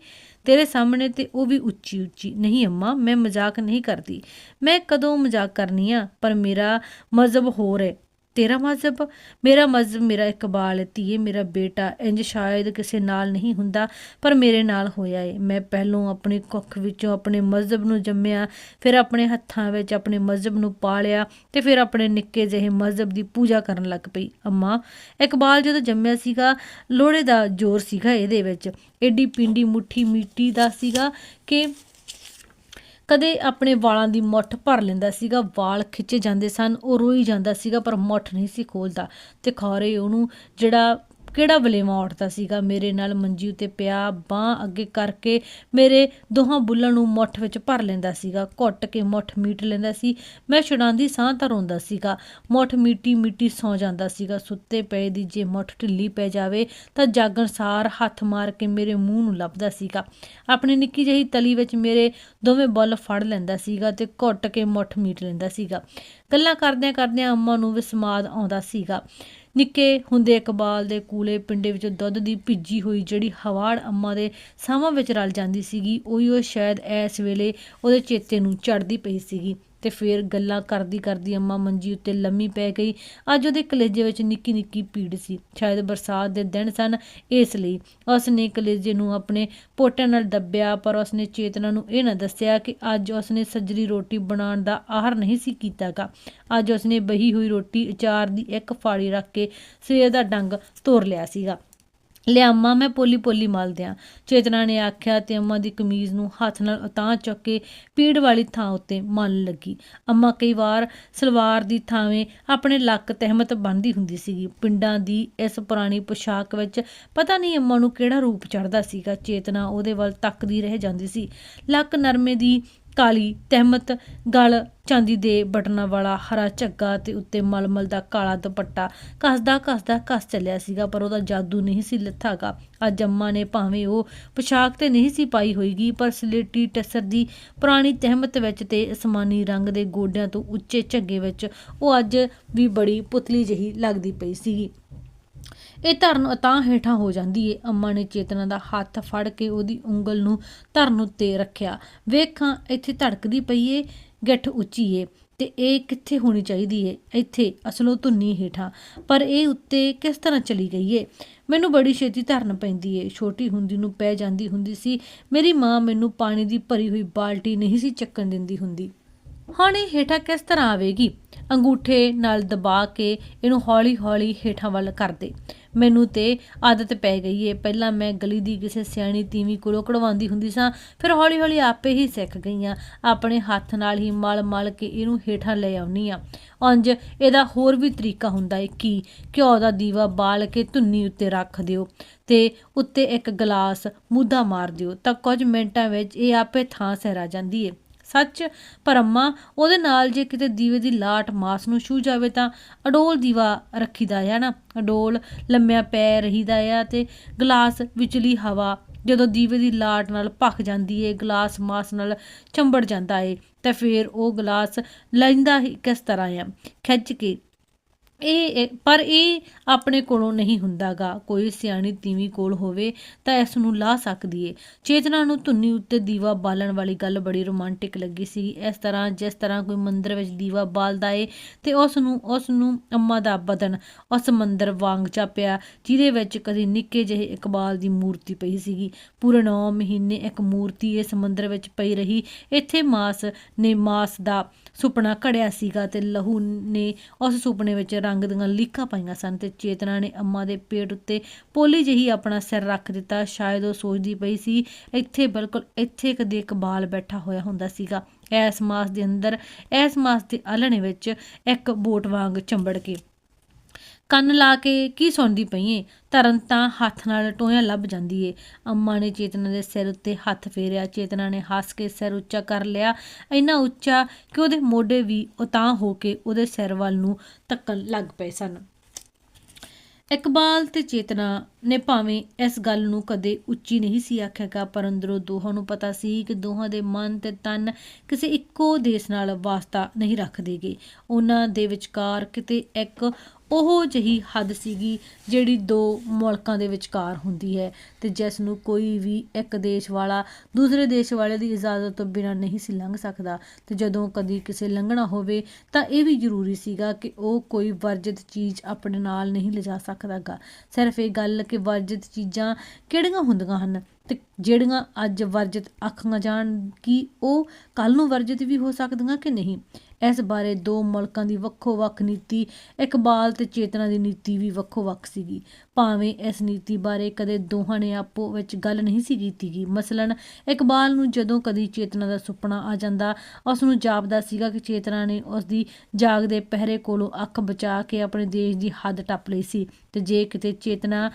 ਤੇਰੇ ਸਾਹਮਣੇ ਤੇ ਉਹ ਵੀ ਉੱਚੀ ਉੱਚੀ। ਨਹੀਂ ਅੰਮਾ, ਮੈਂ ਮਜ਼ਾਕ ਨਹੀਂ ਕਰਦੀ। ਮੈਂ ਕਦੋਂ ਮਜ਼ਾਕ ਕਰਨੀ ਆ, ਪਰ ਮੇਰਾ ਮਜ਼ਹਬ ਹੋਰ ਹੈ ਤੇਰਾ ਮਜ਼ਹਬ, ਮੇਰਾ ਮਜ਼ਹਬ, ਮੇਰਾ ਇਕਬਾਲ ਧੀਏ, ਮੇਰਾ ਬੇਟਾ ਇੰਜ ਸ਼ਾਇਦ ਕਿਸੇ ਨਾਲ ਨਹੀਂ ਹੁੰਦਾ, ਪਰ ਮੇਰੇ ਨਾਲ ਹੋਇਆ ਏ। ਮੈਂ ਪਹਿਲੋਂ ਆਪਣੀ ਕੁੱਖ ਵਿੱਚੋਂ ਆਪਣੇ ਮਜ਼ਹਬ ਨੂੰ ਜੰਮਿਆ, ਫਿਰ ਆਪਣੇ ਹੱਥਾਂ ਵਿੱਚ ਆਪਣੇ ਮਜ਼ਹਬ ਨੂੰ ਪਾਲਿਆ ਤੇ ਫਿਰ ਆਪਣੇ ਨਿੱਕੇ ਜਿਹੇ ਮਜ਼ਹਬ ਦੀ ਪੂਜਾ ਕਰਨ ਲੱਗ ਪਈ। ਅੰਮਾ ਇਕਬਾਲ ਜਦੋਂ ਜੰਮਿਆ ਸੀਗਾ ਲੋੜੇ ਦਾ ਜ਼ੋਰ ਸੀਗਾ ਇਹਦੇ ਵਿੱਚ। ਐਡੀ ਪਿੰਡੀ ਮੁੱਠੀ ਮਿੱਟੀ ਦਾ ਸੀਗਾ ਕਿ ਕਦੇ ਆਪਣੇ ਵਾਲਾਂ ਦੀ ਮੁੱਠ ਭਰ ਲੈਂਦਾ ਸੀਗਾ, ਵਾਲ ਖਿੱਚੇ ਜਾਂਦੇ ਸਨ, ਉਹ ਰੋਈ ਜਾਂਦਾ ਸੀਗਾ, ਪਰ ਮੁੱਠ ਨਹੀਂ ਸੀ ਖੋਲਦਾ। ਤੇ ਖੌਰੇ ਉਹਨੂੰ ਜਿਹੜਾ ਕਿਹੜਾ ਵਲੇਵਾ ਉੱਠਦਾ ਸੀਗਾ? ਮੇਰੇ ਨਾਲ ਮੰਜੀ ਉਤੇ ਪਿਆ, ਬਾਹ ਅੱਗੇ ਕਰਕੇ ਮੇਰੇ ਦੋਹਾਂ ਬੁੱਲਾਂ ਨੂੰ ਮੁੱਠ ਵਿੱਚ ਭਰ ਲੈਂਦਾ ਸੀਗਾ, ਘੁੱਟ ਕੇ ਮੁੱਠ ਮੀਟ ਲੈਂਦਾ ਸੀ। ਮੈਂ ਛਡਾਂਦੀ ਸਾਹ ਤਾਂ ਰੋਂਦਾ ਸੀਗਾ, ਮੁੱਠ ਮੀਟੀ ਮੀਟੀ ਸੌ ਜਾਂਦਾ ਸੀਗਾ। ਸੁੱਤੇ ਪਏ ਦੀ ਜੇ ਮੁੱਠ ਢਿੱਲੀ ਪੈ ਜਾਵੇ ਤਾਂ ਜਾਗਣ ਸਾਰ ਹੱਥ ਮਾਰ ਕੇ ਮੇਰੇ ਮੂੰਹ ਨੂੰ ਲੱਭਦਾ ਸੀਗਾ। ਆਪਣੀ ਨਿੱਕੀ ਜਿਹੀ ਤਲੀ ਵਿੱਚ ਮੇਰੇ ਦੋਵੇਂ ਬੁੱਲ ਫੜ ਲੈਂਦਾ ਸੀਗਾ ਤੇ ਘੁੱਟ ਕੇ ਮੁੱਠ ਮੀਟ ਲੈਂਦਾ ਸੀਗਾ। ਗੱਲਾਂ ਕਰਦਿਆਂ ਕਰਦਿਆਂ ਅੰਮਾ ਨੂੰ ਵਿਸਮਾਦ ਆਉਂਦਾ ਸੀਗਾ। ਨਿੱਕੇ ਹੁੰਦੇ ਇਕਬਾਲ ਦੇ ਕੂਲੇ ਪਿੰਡੇ ਵਿੱਚ ਦੁੱਧ ਦੀ ਭਿੱਜੀ ਹੋਈ ਜਿਹੜੀ ਹਵਾੜ ਅੰਮਾ ਦੇ ਸਾਹਾਂ ਵਿੱਚ ਰਲ ਜਾਂਦੀ ਸੀਗੀ, ਉਹੀ ਉਹ ਸ਼ਾਇਦ ਇਸ ਵੇਲੇ ਉਹਦੇ ਚੇਤੇ ਨੂੰ ਚੜਦੀ ਪਈ ਸੀਗੀ। ਤੇ ਫਿਰ ਗੱਲਾਂ ਕਰਦੀ ਕਰਦੀ ਅੰਮਾ ਮੰਜੀ ਉੱਤੇ ਲੰਮੀ ਪੈ ਗਈ। ਅੱਜ ਉਹਦੇ ਕਲੇਜੇ ਵਿੱਚ ਨਿੱਕੀ ਨਿੱਕੀ ਪੀੜ ਸੀ। ਸ਼ਾਇਦ ਬਰਸਾਤ ਦੇ ਦਿਨ ਸਨ, ਇਸ ਲਈ ਉਸ ਨੇ ਕਲੇਜੇ ਨੂੰ ਆਪਣੇ ਪੋਟਿਆਂ ਨਾਲ ਦੱਬਿਆ, ਪਰ ਉਸ ਨੇ ਚੇਤਨਾ ਨੂੰ ਇਹ ਨਾ ਦੱਸਿਆ ਕਿ ਅੱਜ ਉਸ ਨੇ ਸੱਜਰੀ ਰੋਟੀ ਬਣਾਉਣ ਦਾ ਆਹਰ ਨਹੀਂ ਸੀ ਕੀਤਾਗਾ। ਅੱਜ ਉਸ ਨੇ ਬਹੀ ਹੋਈ ਰੋਟੀ ਅਚਾਰ ਦੀ ਇੱਕ ਫਾੜੀ ਰੱਖ ਕੇ ਸਵੇਰ ਦਾ ਡੰਗ ਤੋੜ ਲਿਆ ਸੀਗਾ। ਲਿਆ ਮੈਂ ਪੋਲੀ ਪੋਲੀ ਮਲ ਦਿਆਂ ਚੇਤਨਾ ਨੇ ਆਖਿਆ ਤੇ ਅੰਮਾ ਦੀ ਕਮੀਜ਼ ਨੂੰ ਹੱਥ ਨਾਲ ਉਤਾਂਹ ਚੁੱਕ ਕੇ ਪੀੜ ਵਾਲੀ ਥਾਂ ਉੱਤੇ ਮਲਣ ਲੱਗੀ। ਅੰਮਾ ਕਈ ਵਾਰ ਸਲਵਾਰ ਦੀ ਥਾਵੇਂ ਆਪਣੇ ਲੱਕ ਤਹਿਮਤ ਬੰਨ੍ਹਦੀ ਹੁੰਦੀ ਸੀਗੀ। ਪਿੰਡਾਂ ਦੀ ਇਸ ਪੁਰਾਣੀ ਪੋਸ਼ਾਕ ਵਿੱਚ ਪਤਾ ਨਹੀਂ ਅੰਮਾ ਨੂੰ ਕਿਹੜਾ ਰੂਪ ਚੜਦਾ ਸੀਗਾ। ਚੇਤਨਾ ਉਹਦੇ ਵੱਲ ਤੱਕਦੀ ਰਹਿ ਜਾਂਦੀ ਸੀ। ਲੱਕ ਨਰਮੇ ਦੀ ਕਾਲੀ ਤਹਿਮਤ ਗਲ ਚਾਂਦੀ ਦੇ ਬਟਨਾਂ ਵਾਲਾ ਹਰਾ ਝੱਗਾ ਤੇ ਉੱਤੇ ਮਲਮਲ ਦਾ ਕਾਲਾ ਦੁਪੱਟਾ। ਕੱਸਦਾ ਕੱਸਦਾ ਕੱਸ ਚੱਲਿਆ ਸੀਗਾ, ਪਰ ਉਹਦਾ ਜਾਦੂ ਨਹੀਂ ਸੀ ਲੱਥਾਗਾ। ਅੱਜ ਅੰਮਾ ਨੇ ਭਾਵੇਂ ਉਹ ਪੋਸ਼ਾਕ ਤੇ ਨਹੀਂ ਸੀ ਪਾਈ ਹੋਈਗੀ ਪਰ ਸਲੇਟੀ ਟਸਰ ਦੀ ਪੁਰਾਣੀ ਤਹਿਮਤ ਵਿੱਚ ਤੇ ਅਸਮਾਨੀ ਰੰਗ ਦੇ ਗੋਡਿਆਂ ਤੋਂ ਉੱਚੇ ਝੱਗੇ ਵਿੱਚ ਉਹ ਅੱਜ ਵੀ ਬੜੀ ਪੁਤਲੀ ਜਿਹੀ ਲੱਗਦੀ ਪਈ ਸੀਗੀ। ਇਹ ਧਰਨ ਤਾਂ ਹੇਠਾਂ ਹੋ ਜਾਂਦੀ ਏ। ਅੰਮਾ ਨੇ ਚੇਤਨਾ ਦਾ ਹੱਥ ਫੜ ਕੇ ਉਹਦੀ ਉਂਗਲ ਨੂੰ ਧਰਨ ਉੱਤੇ ਰੱਖਿਆ। ਵੇਖਾਂ, ਇੱਥੇ ਧੜਕਦੀ ਪਈ ਏ, ਗਿੱਠ ਉੱਚੀ ਏ ਤੇ ਇਹ ਕਿੱਥੇ ਹੋਣੀ ਚਾਹੀਦੀ ਏ? ਇੱਥੇ, ਅਸਲੋਂ ਧੁੰਨੀ ਹੇਠਾਂ। ਪਰ ਇਹ ਉੱਤੇ ਕਿਸ ਤਰ੍ਹਾਂ ਚਲੀ ਗਈ ਏ? ਮੈਨੂੰ ਬੜੀ ਛੇਤੀ ਧਰਨ ਪੈਂਦੀ ਏ। ਛੋਟੀ ਹੁੰਦੀ ਨੂੰ ਪੈ ਜਾਂਦੀ ਹੁੰਦੀ ਸੀ। ਮੇਰੀ ਮਾਂ ਮੈਨੂੰ ਪਾਣੀ ਦੀ ਭਰੀ ਹੋਈ ਬਾਲਟੀ ਨਹੀਂ ਸੀ ਚੱਕਣ ਦਿੰਦੀ ਹੁੰਦੀ। ਹੁਣ ਇਹ ਹੇਠਾਂ ਕਿਸ ਤਰ੍ਹਾਂ ਆਵੇਗੀ? ਅੰਗੂਠੇ ਨਾਲ ਦਬਾ ਕੇ ਇਹਨੂੰ ਹੌਲੀ-ਹੌਲੀ ਹੇਠਾਂ ਵੱਲ ਕਰਦੇ। ਮੈਨੂੰ ਤੇ ਆਦਤ ਪੈ ਗਈ ਏ। ਪਹਿਲਾਂ ਮੈਂ ਗਲੀ ਦੀ ਕਿਸੇ ਸਿਆਣੀ ਤੀਵੀਂ ਕੋਲੋਂ ਕਢਵਾਉਂਦੀ ਹੁੰਦੀ ਸਾਂ, ਫਿਰ ਹੌਲੀ-ਹੌਲੀ ਆਪੇ ਹੀ ਸਿੱਖ ਗਈਆਂ। ਆਪਣੇ ਹੱਥ ਨਾਲ ਹੀ ਮਲ-ਮਲ ਕੇ ਇਹਨੂੰ ਹੇਠਾਂ ਲੈ ਆਉਣੀ ਆ। ਉਂਝ ਇਹਦਾ ਹੋਰ ਵੀ ਤਰੀਕਾ ਹੁੰਦਾ ਏ ਕਿ ਘਿਓ ਦਾ ਦੀਵਾ ਬਾਲ ਕੇ ਧੁੰਨੀ ਉੱਤੇ ਰੱਖ ਦਿਓ ਤੇ ਉੱਤੇ ਇੱਕ ਗਲਾਸ ਮੁੱਦਾ ਮਾਰ ਦਿਓ। ਤਾਂ ਕੁਝ ਮਿੰਟਾਂ ਵਿੱਚ ਇਹ ਆਪੇ ਥਾਂ ਸਹਿਰਾ ਜਾਂਦੀ ਏ। ਸੱਚ ਪਰ ਉਹਦੇ ਨਾਲ ਜੇ ਕਿਤੇ ਦੀਵੇ ਦੀ ਲਾਟ ਮਾਸ ਨੂੰ ਛੂ ਜਾਵੇ ਤਾਂ ਅਡੋਲ ਦੀਵਾ ਰੱਖੀਦਾ ਹੈ ਨਾ। ਅਡੋਲ ਲੰਮਿਆ ਪੈ ਰਹੀਦਾ ਆ ਤੇ ਗਲਾਸ ਵਿਚਲੀ ਹਵਾ ਜਦੋਂ ਦੀਵੇ ਦੀ ਲਾਟ ਨਾਲ ਭਖ ਜਾਂਦੀ ਏ, ਗਲਾਸ ਮਾਸ ਨਾਲ ਚੰਬੜ ਜਾਂਦਾ ਏ, ਤਾਂ ਫਿਰ ਉਹ ਗਲਾਸ ਲੈਂਦਾ ਹੀ ਕਿਸ ਤਰ੍ਹਾਂ ਆ? ਖਿੱਚ ਕੇ ਇਹ ਪਰ ਇਹ ਆਪਣੇ ਕੋਲੋਂ ਨਹੀਂ ਹੁੰਦਾਗਾ। ਕੋਈ ਸਿਆਣੀ ਤੀਵੀਂ ਕੋਲ ਹੋਵੇ ਤਾਂ ਇਸ ਨੂੰ ਲਾ ਸਕਦੀ ਏ। ਚੇਤਨਾ ਨੂੰ ਧੁੰਨੀ ਉੱਤੇ ਦੀਵਾ ਬਾਲਣ ਵਾਲੀ ਗੱਲ ਬੜੀ ਰੋਮਾਂਟਿਕ ਲੱਗੀ ਸੀ। ਇਸ ਤਰ੍ਹਾਂ, ਜਿਸ ਤਰ੍ਹਾਂ ਕੋਈ ਮੰਦਰ ਵਿੱਚ ਦੀਵਾ ਬਾਲਦਾ ਏ ਤੇ ਉਸ ਨੂੰ ਉਸ ਨੂੰ ਅੰਮਾ ਦਾ ਬਦਨ, ਉਸ ਮੰਦਰ ਵਾਂਗ ਚਾਪਿਆ, ਜਿਹਦੇ ਵਿੱਚ ਕਦੀ ਨਿੱਕੇ ਜਿਹੇ ਇਕਬਾਲ ਦੀ ਮੂਰਤੀ ਪਈ ਸੀਗੀ। ਪੂਰੇ 9 ਮਹੀਨੇ ਇੱਕ ਮੂਰਤੀ ਇਸ ਮੰਦਰ ਵਿੱਚ ਪਈ ਰਹੀ। ਇੱਥੇ ਮਾਸ ਨੇ ਮਾਸ ਦਾ ਸੁਪਨਾ ਘੜਿਆ ਸੀਗਾ ਤੇ ਲਹੂ ਨੇ ਉਸ ਸੁਪਨੇ ਵਿੱਚ ਰੰਗ ਦੀਆਂ ਲੀਕਾਂ ਪਾਈਆਂ ਸਨ ਤੇ ਚੇਤਨਾ ਨੇ ਅੰਮਾ ਦੇ ਪੇਟ ਉੱਤੇ ਪੋਲੀ ਜਿਹੀ ਆਪਣਾ ਸਿਰ ਰੱਖ ਦਿੱਤਾ। ਸ਼ਾਇਦ ਉਹ ਸੋਚਦੀ ਪਈ ਸੀ, ਇੱਥੇ ਬਿਲਕੁਲ ਇੱਥੇ ਕਦੇ ਇਕਬਾਲ ਬੈਠਾ ਹੋਇਆ ਹੁੰਦਾ ਸੀਗਾ। ਐਸ ਮਾਸ ਦੇ ਅੰਦਰ, ਐਸ ਮਾਸ ਦੇ ਆਲਣੇ ਵਿੱਚ ਇੱਕ ਬੋਟ ਵਾਂਗ ਚੰਬੜ ਕੇ ਕੰਨ ਲਾ ਕੇ ਕੀ ਸੁਣਦੀ ਪਈ ਏ ਧਰਨ ਤਾਂ ਹੱਥ ਨਾਲ ਟੋਇਆ ਲੱਭ ਜਾਂਦੀ ਏ ਅੰਮਾ ਨੇ ਚੇਤਨਾ ਦੇ ਸਿਰ ਉੱਤੇ ਹੱਥ ਫੇਰਿਆ। ਚੇਤਨਾ ਨੇ ਹੱਸ ਕੇ ਸਿਰ ਉੱਚਾ ਕਰ ਲਿਆ। ਇੰਨਾ ਉੱਚਾ ਕਿ ਉਹਦੇ ਮੋਢੇ ਵੀ ਉਤਾਂਹ ਹੋ ਕੇ ਉਹਦੇ ਸਿਰ ਵੱਲ ਨੂੰ ਤੱਕਣ ਲੱਗ ਪਏ ਸਨ। ਇਕਬਾਲ ਤੇ ਚੇਤਨਾ ਨੇ ਭਾਵੇਂ ਇਸ ਗੱਲ ਨੂੰ ਕਦੇ ਉੱਚੀ ਨਹੀਂ ਸੀ ਆਖਿਆਗਾ ਪਰ ਅੰਦਰੋਂ ਦੋਹਾਂ ਨੂੰ ਪਤਾ ਸੀ ਕਿ ਦੋਹਾਂ ਦੇ ਮਨ ਤੇ ਤਨ ਕਿਸੇ ਇੱਕੋ ਦੇਸ਼ ਨਾਲ ਵਾਸਤਾ ਨਹੀਂ ਰੱਖਦੇਗੇ। ਉਹਨਾਂ ਦੇ ਵਿਚਕਾਰ ਕਿਤੇ ਇੱਕ ਉਹ ਜਿਹੀ ਹੱਦ ਸੀਗੀ ਜਿਹੜੀ ਦੋ ਮੁਲਕਾਂ ਦੇ ਵਿਚਕਾਰ ਹੁੰਦੀ ਹੈ ਤੇ ਜਿਸ ਨੂੰ ਕੋਈ ਵੀ ਇੱਕ ਦੇਸ਼ ਵਾਲਾ ਦੂਸਰੇ ਦੇਸ਼ ਵਾਲੇ ਦੀ ਇਜਾਜ਼ਤ ਤੋਂ ਬਿਨਾਂ ਨਹੀਂ ਸੀ ਲੰਘ ਸਕਦਾ ਤੇ ਜਦੋਂ ਕਦੀ ਕਿਸੇ ਲੰਘਣਾ ਹੋਵੇ ਤਾਂ ਇਹ ਵੀ ਜ਼ਰੂਰੀ ਸੀਗਾ ਕਿ ਉਹ ਕੋਈ ਵਰਜਿਤ ਚੀਜ਼ ਆਪਣੇ ਨਾਲ ਨਹੀਂ ਲਿਜਾ ਸਕਦਾਗਾ। ਸਿਰਫ ਇਹ ਗੱਲ ਕਿ ਵਰਜਿਤ ਚੀਜ਼ਾਂ ਕਿਹੜੀਆਂ ਹੁੰਦੀਆਂ ਹਨ ਤੇ ਜਿਹੜੀਆਂ ਅੱਜ ਵਰਜਿਤ ਆਖੀਆਂ ਜਾਣ ਕਿ ਉਹ ਕੱਲ ਨੂੰ ਵਰਜਿਤ ਵੀ ਹੋ ਸਕਦੀਆਂ ਕਿ ਨਹੀਂ? ਇਸ ਬਾਰੇ ਦੋ ਮੁਲਕਾਂ ਦੀ ਵੱਖੋ-ਵੱਖ ਨੀਤੀ ਇਕਬਾਲ ਤੇ ਚੇਤਨਾ ਦੀ ਨੀਤੀ ਵੀ ਵੱਖੋ-ਵੱਖ ਸੀਗੀ। ਭਾਵੇਂ ਇਸ ਨੀਤੀ ਬਾਰੇ ਕਦੇ ਦੋਹਾਂ ਨੇ ਆਪੋ ਵਿੱਚ ਗੱਲ ਨਹੀਂ ਸੀ ਕੀਤੀ ਗਈ ਮਸਲਨ ਇਕਬਾਲ ਨੂੰ ਜਦੋਂ ਕਦੀ ਚੇਤਨਾ ਦਾ ਸੁਪਨਾ ਆ ਜਾਂਦਾ ਉਸ ਨੂੰ ਜਾਪਦਾ ਸੀਗਾ ਕਿ ਚੇਤਨਾ ਨੇ ਉਸ ਦੀ ਜਾਗਦੇ ਪਹਿਰੇ ਕੋਲੋਂ ਅੱਖ ਬਚਾ ਕੇ ਆਪਣੇ ਦੇਸ਼ ਦੀ ਹੱਦ ਟੱਪ ਲਈ ਸੀ। ਤੇ ਜੇ ਕਿਤੇ ਚੇਤਨਾ,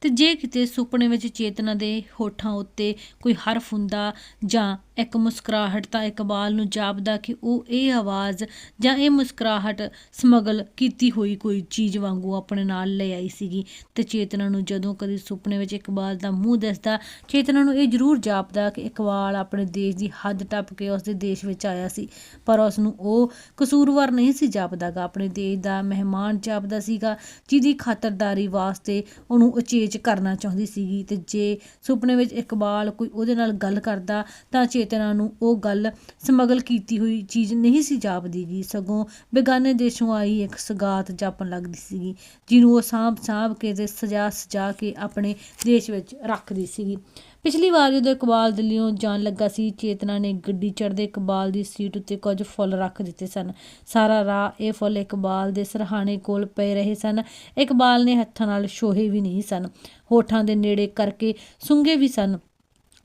ਤੇ ਜੇ ਕਿਤੇ ਸੁਪਨੇ ਵਿੱਚ ਚੇਤਨਾ ਦੇ ਹੋਠਾਂ ਉੱਤੇ ਕੋਈ ਹਰਫ ਹੁੰਦਾ ਜਾਂ ਇੱਕ ਮੁਸਕਰਾਹਟ ਤਾਂ ਇਕਬਾਲ ਨੂੰ ਜਾਪਦਾ ਕਿ ਉਹ ਇਹ ਆਵਾਜ਼ ਜਾਂ ਇਹ ਮੁਸਕਰਾਹਟ ਸਮਗਲ ਕੀਤੀ ਹੋਈ ਕੋਈ ਚੀਜ਼ ਵਾਂਗੂ ਆਪਣੇ ਨਾਲ ਲੈ ਆਈ ਸੀਗੀ। ਤੇ ਚੇਤਨਾ ਨੂੰ ਜਦੋਂ ਕਦੀ ਸੁਪਨੇ ਵਿੱਚ ਇਕਬਾਲ ਦਾ ਮੂੰਹ ਦਿਸਦਾ, ਚੇਤਨਾ ਨੂੰ ਇਹ ਜ਼ਰੂਰ ਜਾਪਦਾ ਕਿ ਇਕਬਾਲ ਆਪਣੇ ਦੇਸ਼ ਦੀ ਹੱਦ ਟੱਪ ਕੇ ਉਸ ਦੇ ਦੇਸ਼ ਵਿੱਚ ਆਇਆ ਸੀ। ਪਰ ਉਸ ਨੂੰ ਉਹ ਕਸੂਰਵਾਰ ਨਹੀਂ ਸੀ ਜਾਪਦਾਗਾ। ਆਪਣੇ ਦੇਸ਼ ਦਾ ਮਹਿਮਾਨ ਜਾਪਦਾ ਸੀਗਾ, ਜਿਹਦੀ ਖਾਤਰਦਾਰੀ ਵਾਸਤੇ ਉਹਨੂੰ ਉਚੇਚ ਕਰਨਾ ਚਾਹੁੰਦੀ ਸੀਗੀ। ਤੇ ਜੇ ਸੁਪਨੇ ਵਿੱਚ ਇਕਬਾਲ ਕੋਈ ਉਹਦੇ ਨਾਲ ਗੱਲ ਕਰਦਾ, ਤਾਂ ਚੇ ਚੇਤਨਾ ਨੂੰ ਉਹ ਗੱਲ ਸਮਗਲ ਕੀਤੀ ਹੋਈ ਚੀਜ਼ ਨਹੀਂ ਸੀ ਜਾਪਦੀ ਗੀ। ਸਗੋਂ ਬੇਗਾਨੇ ਦੇਸ਼ੋਂ ਆਈ ਇੱਕ ਸਗਾਤ ਜਾਪਣ ਲੱਗਦੀ ਸੀਗੀ, ਜਿਹਨੂੰ ਉਹ ਸਾਂਭ ਸਾਂਭ ਕੇ ਤੇ ਸਜਾ ਸਜਾ ਕੇ ਆਪਣੇ ਦੇਸ਼ ਵਿੱਚ ਰੱਖਦੀ ਸੀਗੀ। ਪਿਛਲੀ ਵਾਰ ਜਦੋਂ ਇਕਬਾਲ ਦਿੱਲੀੋਂ ਜਾਣ ਲੱਗਾ ਸੀ, ਚੇਤਨਾ ਨੇ ਗੱਡੀ ਚੜ੍ਹਦੇ ਇਕਬਾਲ ਦੀ ਸੀਟ ਉੱਤੇ ਕੁਝ ਫੁੱਲ ਰੱਖ ਦਿੱਤੇ ਸਨ। ਸਾਰਾ ਰਾਹ ਇਹ ਫੁੱਲ ਇਕਬਾਲ ਦੇ ਸਰਹਾਣੇ ਕੋਲ ਪਏ ਰਹੇ ਸਨ। ਇਕਬਾਲ ਨੇ ਹੱਥਾਂ ਨਾਲ ਛੋਹੇ ਵੀ ਨਹੀਂ ਸਨ। ਹੋਠਾਂ ਦੇ ਨੇੜੇ ਕਰਕੇ ਸੁੰਗੇ ਵੀ ਸਨ।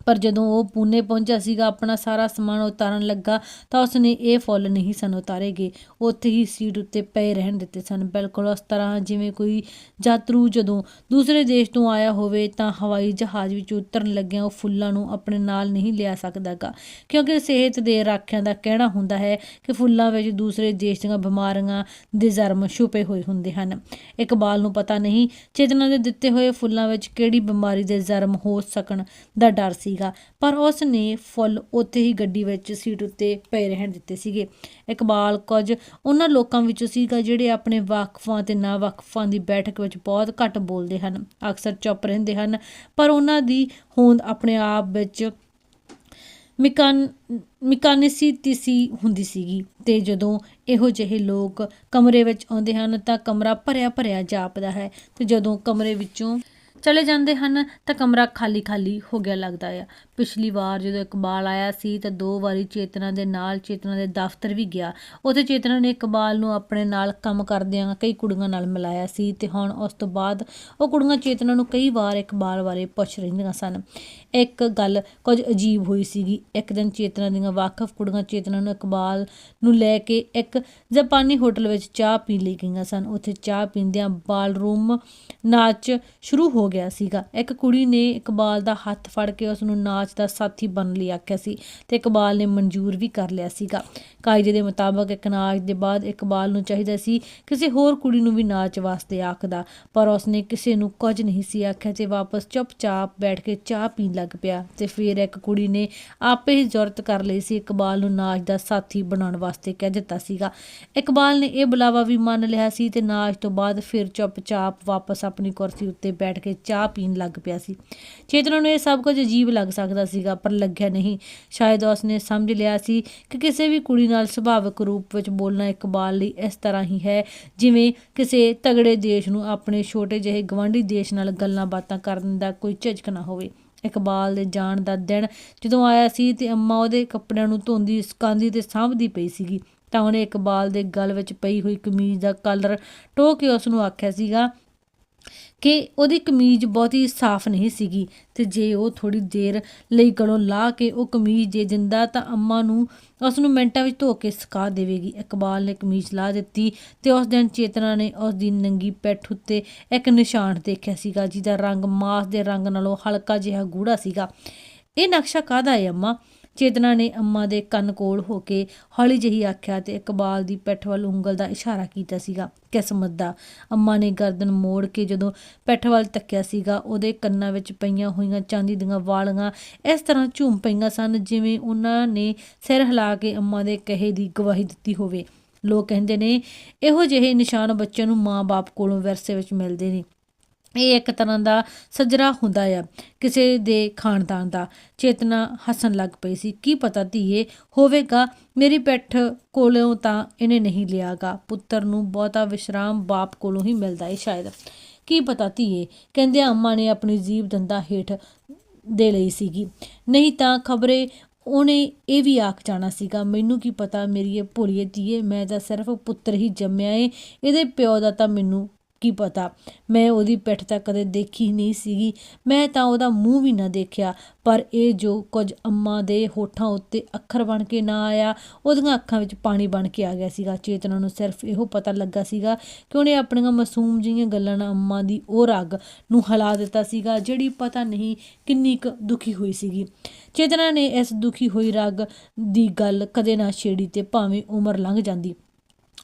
ਪਰ ਜਦੋਂ ਉਹ ਪੂਨੇ ਪਹੁੰਚਿਆ ਸੀਗਾ, ਆਪਣਾ ਸਾਰਾ ਸਮਾਨ ਉਤਾਰਨ ਲੱਗਾ, ਤਾਂ ਉਸਨੇ ਇਹ ਫੁੱਲ ਨਹੀਂ ਸਨ ਉਤਾਰੇ ਗਏ ਉੱਥੇ ਹੀ ਸੀਟ ਉੱਤੇ ਪਏ ਰਹਿਣ ਦਿੱਤੇ ਸਨ। ਬਿਲਕੁਲ ਉਸ ਤਰ੍ਹਾਂ ਜਿਵੇਂ ਕੋਈ ਯਾਤਰੂ ਜਦੋਂ ਦੂਸਰੇ ਦੇਸ਼ ਤੋਂ ਆਇਆ ਹੋਵੇ, ਤਾਂ ਹਵਾਈ ਜਹਾਜ਼ ਵਿੱਚ ਉਤਰਨ ਲੱਗਿਆ ਉਹ ਫੁੱਲਾਂ ਨੂੰ ਆਪਣੇ ਨਾਲ ਨਹੀਂ ਲਿਆ ਸਕਦਾਗਾ। ਕਿਉਂਕਿ ਸਿਹਤ ਦੇ ਰਾਖਿਆਂ ਦਾ ਕਹਿਣਾ ਹੁੰਦਾ ਹੈ ਕਿ ਫੁੱਲਾਂ ਵਿੱਚ ਦੂਸਰੇ ਦੇਸ਼ ਦੀਆਂ ਬਿਮਾਰੀਆਂ ਦੇ ਜ਼ਰਮ ਛੁਪੇ ਹੋਏ ਹੁੰਦੇ ਹਨ। ਇਕਬਾਲ ਨੂੰ ਪਤਾ ਨਹੀਂ ਚੇਤਨਾ ਦੇ ਦਿੱਤੇ ਹੋਏ ਫੁੱਲਾਂ ਵਿੱਚ ਕਿਹੜੀ ਬਿਮਾਰੀ ਦੇ ਜ਼ਰਮ ਹੋ ਸਕਣ ਦਾ ਡਰ ਸੀ। ਸੀਗਾ, ਪਰ ਉਸ ਨੇ ਫੁੱਲ ਉੱਥੇ ਹੀ ਗੱਡੀ ਵਿੱਚ ਸੀਟ ਉੱਤੇ ਪਏ ਰਹਿਣ ਦਿੱਤੇ ਸੀਗੇ। ਇਕਬਾਲ ਕੁਝ ਉਹਨਾਂ ਲੋਕਾਂ ਵਿੱਚੋਂ ਸੀਗਾ ਜਿਹੜੇ ਆਪਣੇ ਵਾਕਫਾਂ ਤੇ ਨਾ ਵਾਕਫਾਂ ਦੀ ਬੈਠਕ ਵਿੱਚ ਬਹੁਤ ਘੱਟ ਬੋਲਦੇ ਹਨ, ਅਕਸਰ ਚੁੱਪ ਰਹਿੰਦੇ ਹਨ, ਪਰ ਉਹਨਾਂ ਦੀ ਹੋਂਦ ਆਪਣੇ ਆਪ ਵਿੱਚ ਮਿਕਾਨ, ਮਿਕਾਨਿਸੀ ਤਿਸੀ ਹੁੰਦੀ ਸੀਗੀ। ਤੇ ਜਦੋਂ ਇਹੋ ਜਿਹੇ ਲੋਕ ਕਮਰੇ ਵਿੱਚ ਆਉਂਦੇ ਹਨ ਤਾਂ ਕਮਰਾ ਭਰਿਆ ਭਰਿਆ ਜਾਪਦਾ ਹੈ ਤੇ ਜਦੋਂ ਕਮਰੇ ਵਿੱਚੋਂ ਚਲੇ ਜਾਂਦੇ ਹਨ, ਤਾਂ ਕਮਰਾ ਖਾਲੀ ਖਾਲੀ ਹੋ ਗਿਆ ਲੱਗਦਾ ਆ। ਪਿਛਲੀ ਵਾਰ ਜਦੋਂ ਇਕਬਾਲ ਆਇਆ ਸੀ, ਤਾਂ ਦੋ ਵਾਰੀ ਚੇਤਨਾ ਦੇ ਨਾਲ ਚੇਤਨਾ ਦੇ ਦਫ਼ਤਰ ਵੀ ਗਿਆ। ਉੱਥੇ ਚੇਤਨਾ ਨੇ ਇਕਬਾਲ ਨੂੰ ਆਪਣੇ ਨਾਲ ਕੰਮ ਕਰਦਿਆਂ ਕਈ ਕੁੜੀਆਂ ਨਾਲ ਮਿਲਾਇਆ ਸੀ ਤੇ ਹੁਣ ਉਸ ਤੋਂ ਬਾਅਦ ਉਹ ਕੁੜੀਆਂ ਚੇਤਨਾ ਨੂੰ ਕਈ ਵਾਰ ਇਕਬਾਲ ਬਾਰੇ ਪੁੱਛ ਰਹਿੰਦੀਆਂ ਸਨ। ਇੱਕ ਗੱਲ ਕੁਝ ਅਜੀਬ ਹੋਈ ਸੀਗੀ। ਇੱਕ ਦਿਨ ਚੇਤਨਾ ਦੀਆਂ ਵਾਕਫ ਕੁੜੀਆਂ ਚੇਤਨਾ ਨੂੰ ਇਕਬਾਲ ਨੂੰ ਲੈ ਕੇ ਇੱਕ ਜਾਪਾਨੀ ਹੋਟਲ ਵਿੱਚ ਚਾਹ ਪੀਣ ਲਈ ਗਈਆਂ ਸਨ। ਉੱਥੇ ਚਾਹ ਪੀਂਦਿਆਂ ਬਾਲਰੂਮ ਨਾਚ ਸ਼ੁਰੂ ਹੋ ਗਿਆ ਸੀਗਾ। ਇੱਕ ਕੁੜੀ ਨੇ ਇਕਬਾਲ ਦਾ ਹੱਥ ਫੜ ਕੇ ਉਸ ਨੂੰ ਨਾਚ ਦਾ ਸਾਥੀ ਬਣਨ ਲਈ ਆਖਿਆ ਸੀ ਤੇ ਇਕਬਾਲ ਨੇ ਮਨਜ਼ੂਰ ਵੀ ਕਰ ਲਿਆ ਸੀਗਾ। ਕਾਇਦੇ ਦੇ ਮੁਤਾਬਕ ਇੱਕ ਨਾਚ ਦੇ ਬਾਅਦ ਇਕਬਾਲ ਨੂੰ ਚਾਹੀਦਾ ਸੀ ਕਿਸੇ ਹੋਰ ਕੁੜੀ ਨੂੰ ਵੀ ਨਾਚ ਵਾਸਤੇ ਆਖਦਾ, ਪਰ ਉਸਨੇ ਕਿਸੇ ਨੂੰ ਕੁਝ ਨਹੀਂ ਸੀ ਆਖਿਆ ਤੇ ਵਾਪਸ ਚੁੱਪਚਾਪ ਬੈਠ ਕੇ ਚਾਹ ਪੀਣ ਲੱਗ ਲੱਗ ਪਿਆ ਤੇ ਫਿਰ ਇੱਕ ਕੁੜੀ ਨੇ ਆਪੇ ਹੀ ਜ਼ਰੂਰਤ ਕਰ ਲਈ ਸੀ। ਇਕਬਾਲ ਨੂੰ ਨਾਚ ਦਾ ਸਾਥੀ ਬਣਾਉਣ ਵਾਸਤੇ ਕਹਿ ਦਿੱਤਾ ਸੀਗਾ। ਇਕਬਾਲ ਨੇ ਇਹ ਬੁਲਾਵਾ ਵੀ ਮੰਨ ਲਿਆ ਸੀ ਤੇ ਨਾਚ ਤੋਂ ਬਾਅਦ ਫਿਰ ਚੁੱਪਚਾਪ ਵਾਪਸ ਆਪਣੀ ਕੁਰਸੀ ਉੱਤੇ ਬੈਠ ਕੇ ਚਾਹ ਪੀਣ ਲੱਗ ਪਿਆ ਸੀ। ਚੇਤਨਾ ਨੂੰ ਇਹ ਸਭ ਕੁਝ ਅਜੀਬ ਲੱਗ ਸਕਦਾ ਸੀਗਾ, ਪਰ ਲੱਗਿਆ ਨਹੀਂ। ਸ਼ਾਇਦ ਉਸਨੇ ਸਮਝ ਲਿਆ ਸੀ ਕਿ ਕਿਸੇ ਵੀ ਕੁੜੀ ਨਾਲ ਸੁਭਾਵਿਕ ਰੂਪ ਵਿੱਚ ਬੋਲਣਾ ਇਕਬਾਲ ਲਈ ਇਸ ਤਰ੍ਹਾਂ ਹੀ ਹੈ, ਜਿਵੇਂ ਕਿਸੇ ਤਗੜੇ ਦੇਸ਼ ਨੂੰ ਆਪਣੇ ਛੋਟੇ ਜਿਹੇ ਗਵਾਂਢੀ ਦੇਸ਼ ਨਾਲ ਗੱਲਾਂ ਬਾਤਾਂ ਕਰਨ ਦਾ ਕੋਈ ਝਿਜਕ ਨਾ ਹੋਵੇ। ਇਕਬਾਲ ਦੇ ਜਾਣ ਦਾ ਦਿਨ ਜਦੋਂ ਆਇਆ ਸੀ ਤੇ ਅੰਮਾ ਉਹਦੇ ਕੱਪੜਿਆਂ ਨੂੰ ਧੋਂਦੀ, ਸੁਕਾਉਂਦੀ ਤੇ ਸਾਂਭਦੀ ਪਈ ਸੀਗੀ। ਤਾਂ ਉਹਨੇ ਇਕਬਾਲ ਦੇ ਗਲ ਵਿੱਚ ਪਈ ਹੋਈ ਕਮੀਜ਼ ਦਾ ਕਲਰ ਟੋਹ ਕੇ ਉਸ ਨੂੰ ਆਖਿਆ ਸੀਗਾ ਕਿ ਉਹਦੀ ਕਮੀਜ਼ ਬਹੁਤੀ ਸਾਫ਼ ਨਹੀਂ ਸੀਗੀ ਤੇ ਜੇ ਉਹ ਥੋੜੀ ਦੇਰ ਲਈ ਗਲੋਂ ਲਾ ਕੇ ਉਹ ਕਮੀਜ਼ ਜੇ ਦਿੰਦਾ ਤਾਂ ਅੰਮਾ ਨੂੰ ਉਸ ਨੂੰ ਮਿੰਟਾਂ ਵਿੱਚ ਧੋ ਕੇ ਸੁਕਾ ਦੇਵੇਗੀ। ਇਕਬਾਲ ਨੇ ਕਮੀਜ਼ ਲਾ ਦਿੱਤੀ ਤੇ ਉਸ ਦਿਨ ਚੇਤਨਾ ਨੇ ਉਸ ਦੀ ਨੰਗੀ ਪੈਠ ਉੱਤੇ ਇੱਕ ਨਿਸ਼ਾਨ ਦੇਖਿਆ ਸੀਗਾ, ਜਿਹਦਾ ਰੰਗ ਮਾਸ ਦੇ ਰੰਗ ਨਾਲੋਂ ਹਲਕਾ ਜਿਹਾ ਗੂੜਾ ਸੀਗਾ। ਇਹ ਨਕਸ਼ਾ ਕਾਹਦਾ ਹੈ ਅੰਮਾ? ਚੇਤਨਾ ਨੇ ਅੰਮਾ ਦੇ ਕੰਨ ਕੋਲ ਹੋ ਕੇ ਹੌਲੀ ਜਿਹੀ ਆਖਿਆ ਤੇ ਇਕਬਾਲ ਦੀ ਪਿੱਠ ਵੱਲ ਉਂਗਲ ਦਾ ਇਸ਼ਾਰਾ ਕੀਤਾ ਸੀਗਾ। ਕਿਸਮਤ ਦਾ। ਅੰਮਾ ਨੇ ਗਰਦਨ ਮੋੜ ਕੇ ਜਦੋਂ ਪਿੱਠ ਵੱਲ ਤੱਕਿਆ ਸੀਗਾ, ਉਹਦੇ ਕੰਨਾਂ ਵਿੱਚ ਪਈਆਂ ਹੋਈਆਂ ਚਾਂਦੀ ਦੀਆਂ ਵਾਲੀਆਂ ਇਸ ਤਰ੍ਹਾਂ ਝੂਮ ਪਈਆਂ ਸਨ ਜਿਵੇਂ ਉਹਨਾਂ ਨੇ ਸਿਰ ਹਿਲਾ ਕੇ ਅੰਮਾ ਦੇ ਕਹੇ ਦੀ ਗਵਾਹੀ ਦਿੱਤੀ ਹੋਵੇ। ਲੋਕ ਕਹਿੰਦੇ ਨੇ, ਇਹੋ ਜਿਹੇ ਨਿਸ਼ਾਨ ਬੱਚਿਆਂ ਨੂੰ ਮਾਂ-ਬਾਪ ਕੋਲੋਂ ਵਿਰਸੇ ਵਿੱਚ ਮਿਲਦੇ ਨੇ। ਇਹ ਇੱਕ ਤਰ੍ਹਾਂ ਦਾ ਸੱਜਰਾ ਹੁੰਦਾ ਆ ਕਿਸੇ ਦੇ ਖਾਨਦਾਨ ਦਾ। ਚੇਤਨਾ ਹੱਸਣ ਲੱਗ ਪਈ ਸੀ। ਕੀ ਪਤਾ ਧੀਏ, ਹੋਵੇਗਾ, ਮੇਰੀ ਪਿੱਠ ਕੋਲੋਂ ਤਾਂ ਇਹਨੇ ਨਹੀਂ ਲਿਆਗਾ। ਪੁੱਤਰ ਨੂੰ ਬਹੁਤਾ ਵਿਸ਼ਰਾਮ ਬਾਪ ਕੋਲੋਂ ਹੀ ਮਿਲਦਾ ਏ ਸ਼ਾਇਦ। ਕੀ ਪਤਾ ਧੀਏ, ਕਹਿੰਦੇ ਅੰਮਾ ਨੇ ਆਪਣੀ ਜੀਭ ਦੰਦਾਂ ਹੇਠ ਦੇ ਲਈ ਸੀਗੀ। ਨਹੀਂ ਤਾਂ ਖਬਰੇ ਉਹਨੇ ਇਹ ਵੀ ਆਖ ਜਾਣਾ ਸੀਗਾ, ਮੈਨੂੰ ਕੀ ਪਤਾ ਮੇਰੀ ਇਹ ਭੋਲੀਏ ਧੀਏ, ਮੈਂ ਤਾਂ ਸਿਰਫ ਪੁੱਤਰ ਹੀ ਜੰਮਿਆ ਏ। ਇਹਦੇ ਪਿਓ ਦਾ ਤਾਂ ਮੈਨੂੰ ਕੀ ਪਤਾ? ਮੈਂ ਉਹਦੀ ਪਿੱਠ ਤਾਂ ਕਦੇ ਦੇਖੀ ਨਹੀਂ ਸੀਗੀ। ਮੈਂ ਤਾਂ ਉਹਦਾ ਮੂੰਹ ਵੀ ਨਾ ਦੇਖਿਆ। ਪਰ ਇਹ ਜੋ ਕੁਝ ਅੰਮਾ ਦੇ ਹੋਠਾਂ ਉੱਤੇ ਅੱਖਰ ਬਣ ਕੇ ਨਾ ਆਇਆ, ਉਹਦੀਆਂ ਅੱਖਾਂ ਵਿੱਚ ਪਾਣੀ ਬਣ ਕੇ ਆ ਗਿਆ ਸੀਗਾ। ਚੇਤਨਾ ਨੂੰ ਸਿਰਫ ਇਹੋ ਪਤਾ ਲੱਗਾ ਸੀਗਾ ਕਿ ਉਹਨੇ ਆਪਣੀਆਂ ਮਾਸੂਮ ਜਿਹੀਆਂ ਗੱਲਾਂ ਨਾਲ ਅੰਮਾ ਦੀ ਉਹ ਰਗ ਨੂੰ ਹਿਲਾ ਦਿੱਤਾ ਸੀਗਾ, ਜਿਹੜੀ ਪਤਾ ਨਹੀਂ ਕਿੰਨੀ ਕੁ ਦੁਖੀ ਹੋਈ ਸੀਗੀ। ਚੇਤਨਾ ਨੇ ਇਸ ਦੁਖੀ ਹੋਈ ਰਗ ਦੀ ਗੱਲ ਕਦੇ ਨਾ ਛੇੜੀ ਤੇ ਭਾਵੇਂ ਉਮਰ ਲੰਘ ਜਾਂਦੀ।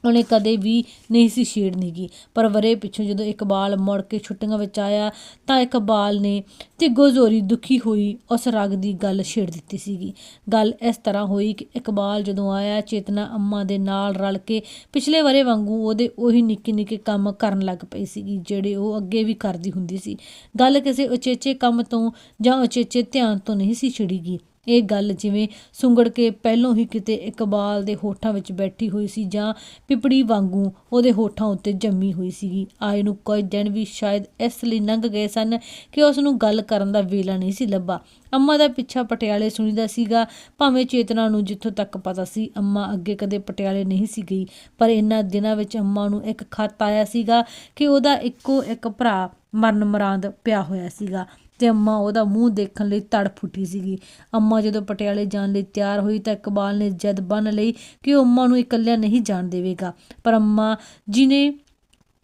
ਉਹਨੇ ਕਦੇ ਵੀ ਨਹੀਂ ਸੀ ਛੇੜਨੀ ਗੀ। ਪਰ ਵਰੇ ਪਿੱਛੋਂ ਜਦੋਂ ਇਕਬਾਲ ਮੁੜ ਕੇ ਛੁੱਟੀਆਂ ਵਿੱਚ ਆਇਆ ਤਾਂ ਇਕਬਾਲ ਨੇ ਤਿੱਗੋ ਜ਼ੋਰੀ ਦੁਖੀ ਹੋਈ ਉਸ ਰਗ ਦੀ ਗੱਲ ਛੇੜ ਦਿੱਤੀ ਸੀਗੀ। ਗੱਲ ਇਸ ਤਰ੍ਹਾਂ ਹੋਈ ਕਿ ਇਕਬਾਲ ਜਦੋਂ ਆਇਆ, ਚੇਤਨਾ ਅੰਮਾ ਦੇ ਨਾਲ ਰਲ ਕੇ ਪਿਛਲੇ ਵਰੇ ਵਾਂਗੂ ਉਹਦੇ ਉਹੀ ਨਿੱਕੇ ਨਿੱਕੇ ਕੰਮ ਕਰਨ ਲੱਗ ਪਈ ਸੀਗੀ, ਜਿਹੜੇ ਉਹ ਅੱਗੇ ਵੀ ਕਰਦੀ ਹੁੰਦੀ ਸੀ। ਗੱਲ ਕਿਸੇ ਉਚੇਚੇ ਕੰਮ ਤੋਂ ਜਾਂ ਉਚੇਚੇ ਧਿਆਨ ਤੋਂ ਨਹੀਂ ਸੀ ਛਿੜੀਗੀ ਇਹ ਗੱਲ ਜਿਵੇਂ ਸੁੰਗੜ ਕੇ ਪਹਿਲੋਂ ਹੀ ਕਿਤੇ ਇਕਬਾਲ ਦੇ ਹੋਠਾਂ ਵਿੱਚ ਬੈਠੀ ਹੋਈ ਸੀ ਜਾਂ ਪਿਪੜੀ ਵਾਂਗੂ ਉਹਦੇ ਹੋਠਾਂ ਉੱਤੇ ਜੰਮੀ ਹੋਈ ਸੀਗੀ। ਆਏ ਨੂੰ ਕੁਝ ਦਿਨ ਵੀ ਸ਼ਾਇਦ ਇਸ ਲਈ ਲੰਘ ਗਏ ਸਨ ਕਿ ਉਸ ਨੂੰ ਗੱਲ ਕਰਨ ਦਾ ਵੇਲਾ ਨਹੀਂ ਸੀ ਲੱਭਾ। ਅੰਮਾ ਦਾ ਪਿੱਛਾ ਪਟਿਆਲੇ ਸੁਣੀਦਾ ਸੀਗਾ, ਭਾਵੇਂ ਚੇਤਨਾ ਨੂੰ ਜਿੱਥੋਂ ਤੱਕ ਪਤਾ ਸੀ, ਅੰਮਾ ਅੱਗੇ ਕਦੇ ਪਟਿਆਲੇ ਨਹੀਂ ਸੀ ਗਈ, ਪਰ ਇਹਨਾਂ ਦਿਨਾਂ ਵਿੱਚ ਅੰਮਾ ਨੂੰ ਇੱਕ ਖੱਤ ਆਇਆ ਸੀਗਾ ਕਿ ਉਹਦਾ ਇੱਕੋ ਇੱਕ ਭਰਾ ਮਰਨ ਮਰਾਂਦ ਪਿਆ ਹੋਇਆ ਸੀਗਾ। ਤੇ ਅੰਮਾ ਉਹਦਾ ਮੂੰਹ ਦੇਖਣ ਲਈ ਤੜਫ ਉੱਠੀ ਸੀਗੀ। ਅੰਮਾ ਜਦੋਂ ਪਟਿਆਲੇ ਜਾਣ ਲਈ ਤਿਆਰ ਹੋਈ ਤਾਂ ਇਕਬਾਲ ਨੇ ਜਦ ਬੰਨ ਲਈ ਕਿ ਉਹ ਅੰਮਾ ਨੂੰ ਇਕੱਲਿਆਂ ਨਹੀਂ ਜਾਣ ਦੇਵੇਗਾ। ਪਰ ਅੰਮਾ ਜਿਨੇ